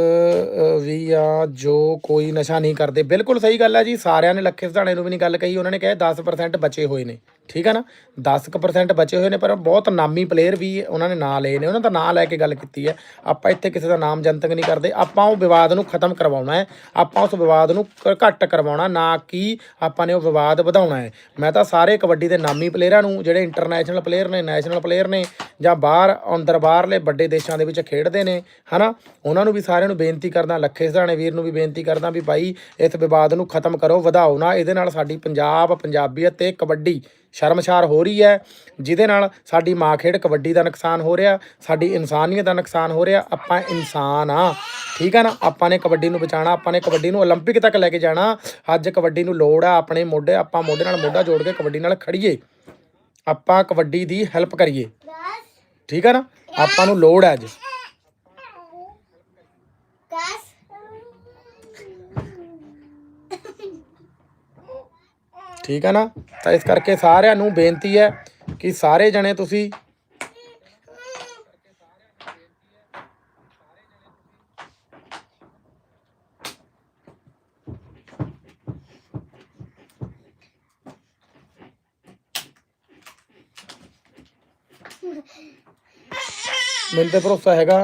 ਵੀ ਆ, ਜੋ ਕੋਈ ਨਸ਼ਾ ਨਹੀਂ ਕਰਦੇ। ਬਿਲਕੁਲ ਸਹੀ ਗੱਲ ਹੈ ਜੀ, ਸਾਰਿਆਂ ਨੇ ਲੱਖੇ ਸਧਾਣੇ ਨੂੰ ਵੀ ਨਹੀਂ ਗੱਲ ਕਹੀ, ਉਹਨਾਂ ਨੇ ਕਿਹਾ 10% ਬਚੇ ਹੋਏ ਨੇ। ਠੀਕ ਹੈ ਨਾ? 10% ਬਚੇ ਹੋਏ ਨੇ, ਪਰ ਬਹੁਤ ਨਾਮੀ ਪਲੇਅਰ ਵੀ ਉਹਨਾਂ ਨੇ ਨਾਂ ਲਏ ਨੇ, ਉਹਨਾਂ ਦਾ ਨਾਂ ਲੈ ਕੇ ਗੱਲ ਕੀਤੀ ਹੈ। ਆਪਾਂ ਇੱਥੇ ਕਿਸੇ ਦਾ ਨਾਮ ਜਨਤਕ ਨਹੀਂ ਕਰਦੇ, ਆਪਾਂ ਉਹ ਵਿਵਾਦ ਨੂੰ ਖਤਮ ਕਰਵਾਉਣਾ ਹੈ। ਆਪਾਂ ਉਸ ਵਿਵਾਦ ਨੂੰ ਕ- ਘੱਟ ਕਰਵਾਉਣਾ, ਨਾ ਕਿ ਆਪਾਂ ਨੇ ਉਹ ਵਿਵਾਦ ਵਧਾਉਣਾ ਹੈ। ਮੈਂ ਤਾਂ ਸਾਰੇ ਕਬੱਡੀ ਦੇ ਨਾਮੀ ਪਲੇਅਰਾਂ ਨੂੰ, ਜਿਹੜੇ ਇੰਟਰਨੈਸ਼ਨਲ ਪਲੇਅਰ ਨੇ ਨੈਸ਼ਨਲ ਪਲੇਅਰ ਨੇ, ਜਾਂ ਬਾਹਰ, ਅੰਦਰ ਬਾਹਰਲੇ ਵੱਡੇ ਦੇਸ਼ਾਂ ਦੇ ਵਿੱਚ ਖੇਡਦੇ ਨੇ ਹਨਾ ਉਹਨਾਂ ਨੂੰ ਵੀ ਸਾਰਿਆਂ ਨੂੰ ਬੇਨਤੀ ਕਰਦਾ ਲੱਖੇ ਸਧਾਣੇ ਵੀਰ ਨੂੰ ਵੀ ਬੇਨਤੀ ਕਰਦਾ ਵੀ ਭਾਈ ਇਸ ਵਿਵਾਦ ਨੂੰ ਖਤਮ ਕਰੋ ਵਧਾਓ ਨਾ ਇਹਦੇ ਨਾਲ ਸਾਡੀ ਪੰਜਾਬ ਪੰਜਾਬੀਅਤ ਤੇ ਕਬੱਡੀ ਸ਼ਰਮਸ਼ਾਰ ਹੋ ਰਹੀ ਹੈ ਜਿਹਦੇ ਨਾਲ ਸਾਡੀ ਮਾਂ ਖੇਡ ਕਬੱਡੀ ਦਾ ਨੁਕਸਾਨ ਹੋ ਰਿਹਾ ਸਾਡੀ ਇਨਸਾਨੀਅਤ ਦਾ ਨੁਕਸਾਨ ਹੋ ਰਿਹਾ ਆਪਾਂ ਇਨਸਾਨ ਆ ਠੀਕ ਆ ਨਾ ਆਪਾਂ ਨੇ ਕਬੱਡੀ ਨੂੰ ਬਚਾਉਣਾ ਆਪਾਂ ਨੇ ਕਬੱਡੀ ਨੂੰ 올림픽 ਤੱਕ ਲੈ ਕੇ ਜਾਣਾ ਅੱਜ ਕਬੱਡੀ ਨੂੰ ਲੋੜ ਆ ਆਪਣੇ ਮੋਢੇ ਆਪਾਂ ਮੋਢੇ ਨਾਲ ਮੋਢਾ ਜੋੜ ਕੇ ਕਬੱਡੀ ਨਾਲ ਖੜੀਏ ਆਪਾਂ ਕਬੱਡੀ ਦੀ ਹੈਲਪ ਕਰੀਏ ਠੀਕ ਆ ਨਾ ਆਪਾਂ ਨੂੰ ਲੋੜ ਹੈ ਅੱਜ। ਠੀਕ ਹੈ ਨਾ? ਤਾਂ ਇਸ ਕਰਕੇ ਸਾਰਿਆਂ ਨੂੰ ਬੇਨਤੀ ਹੈ ਕਿ ਸਾਰੇ ਜਣੇ ਤੁਸੀਂ ਮੈਨੂੰ ਤੇ ਭਰੋਸਾ ਹੈਗਾ।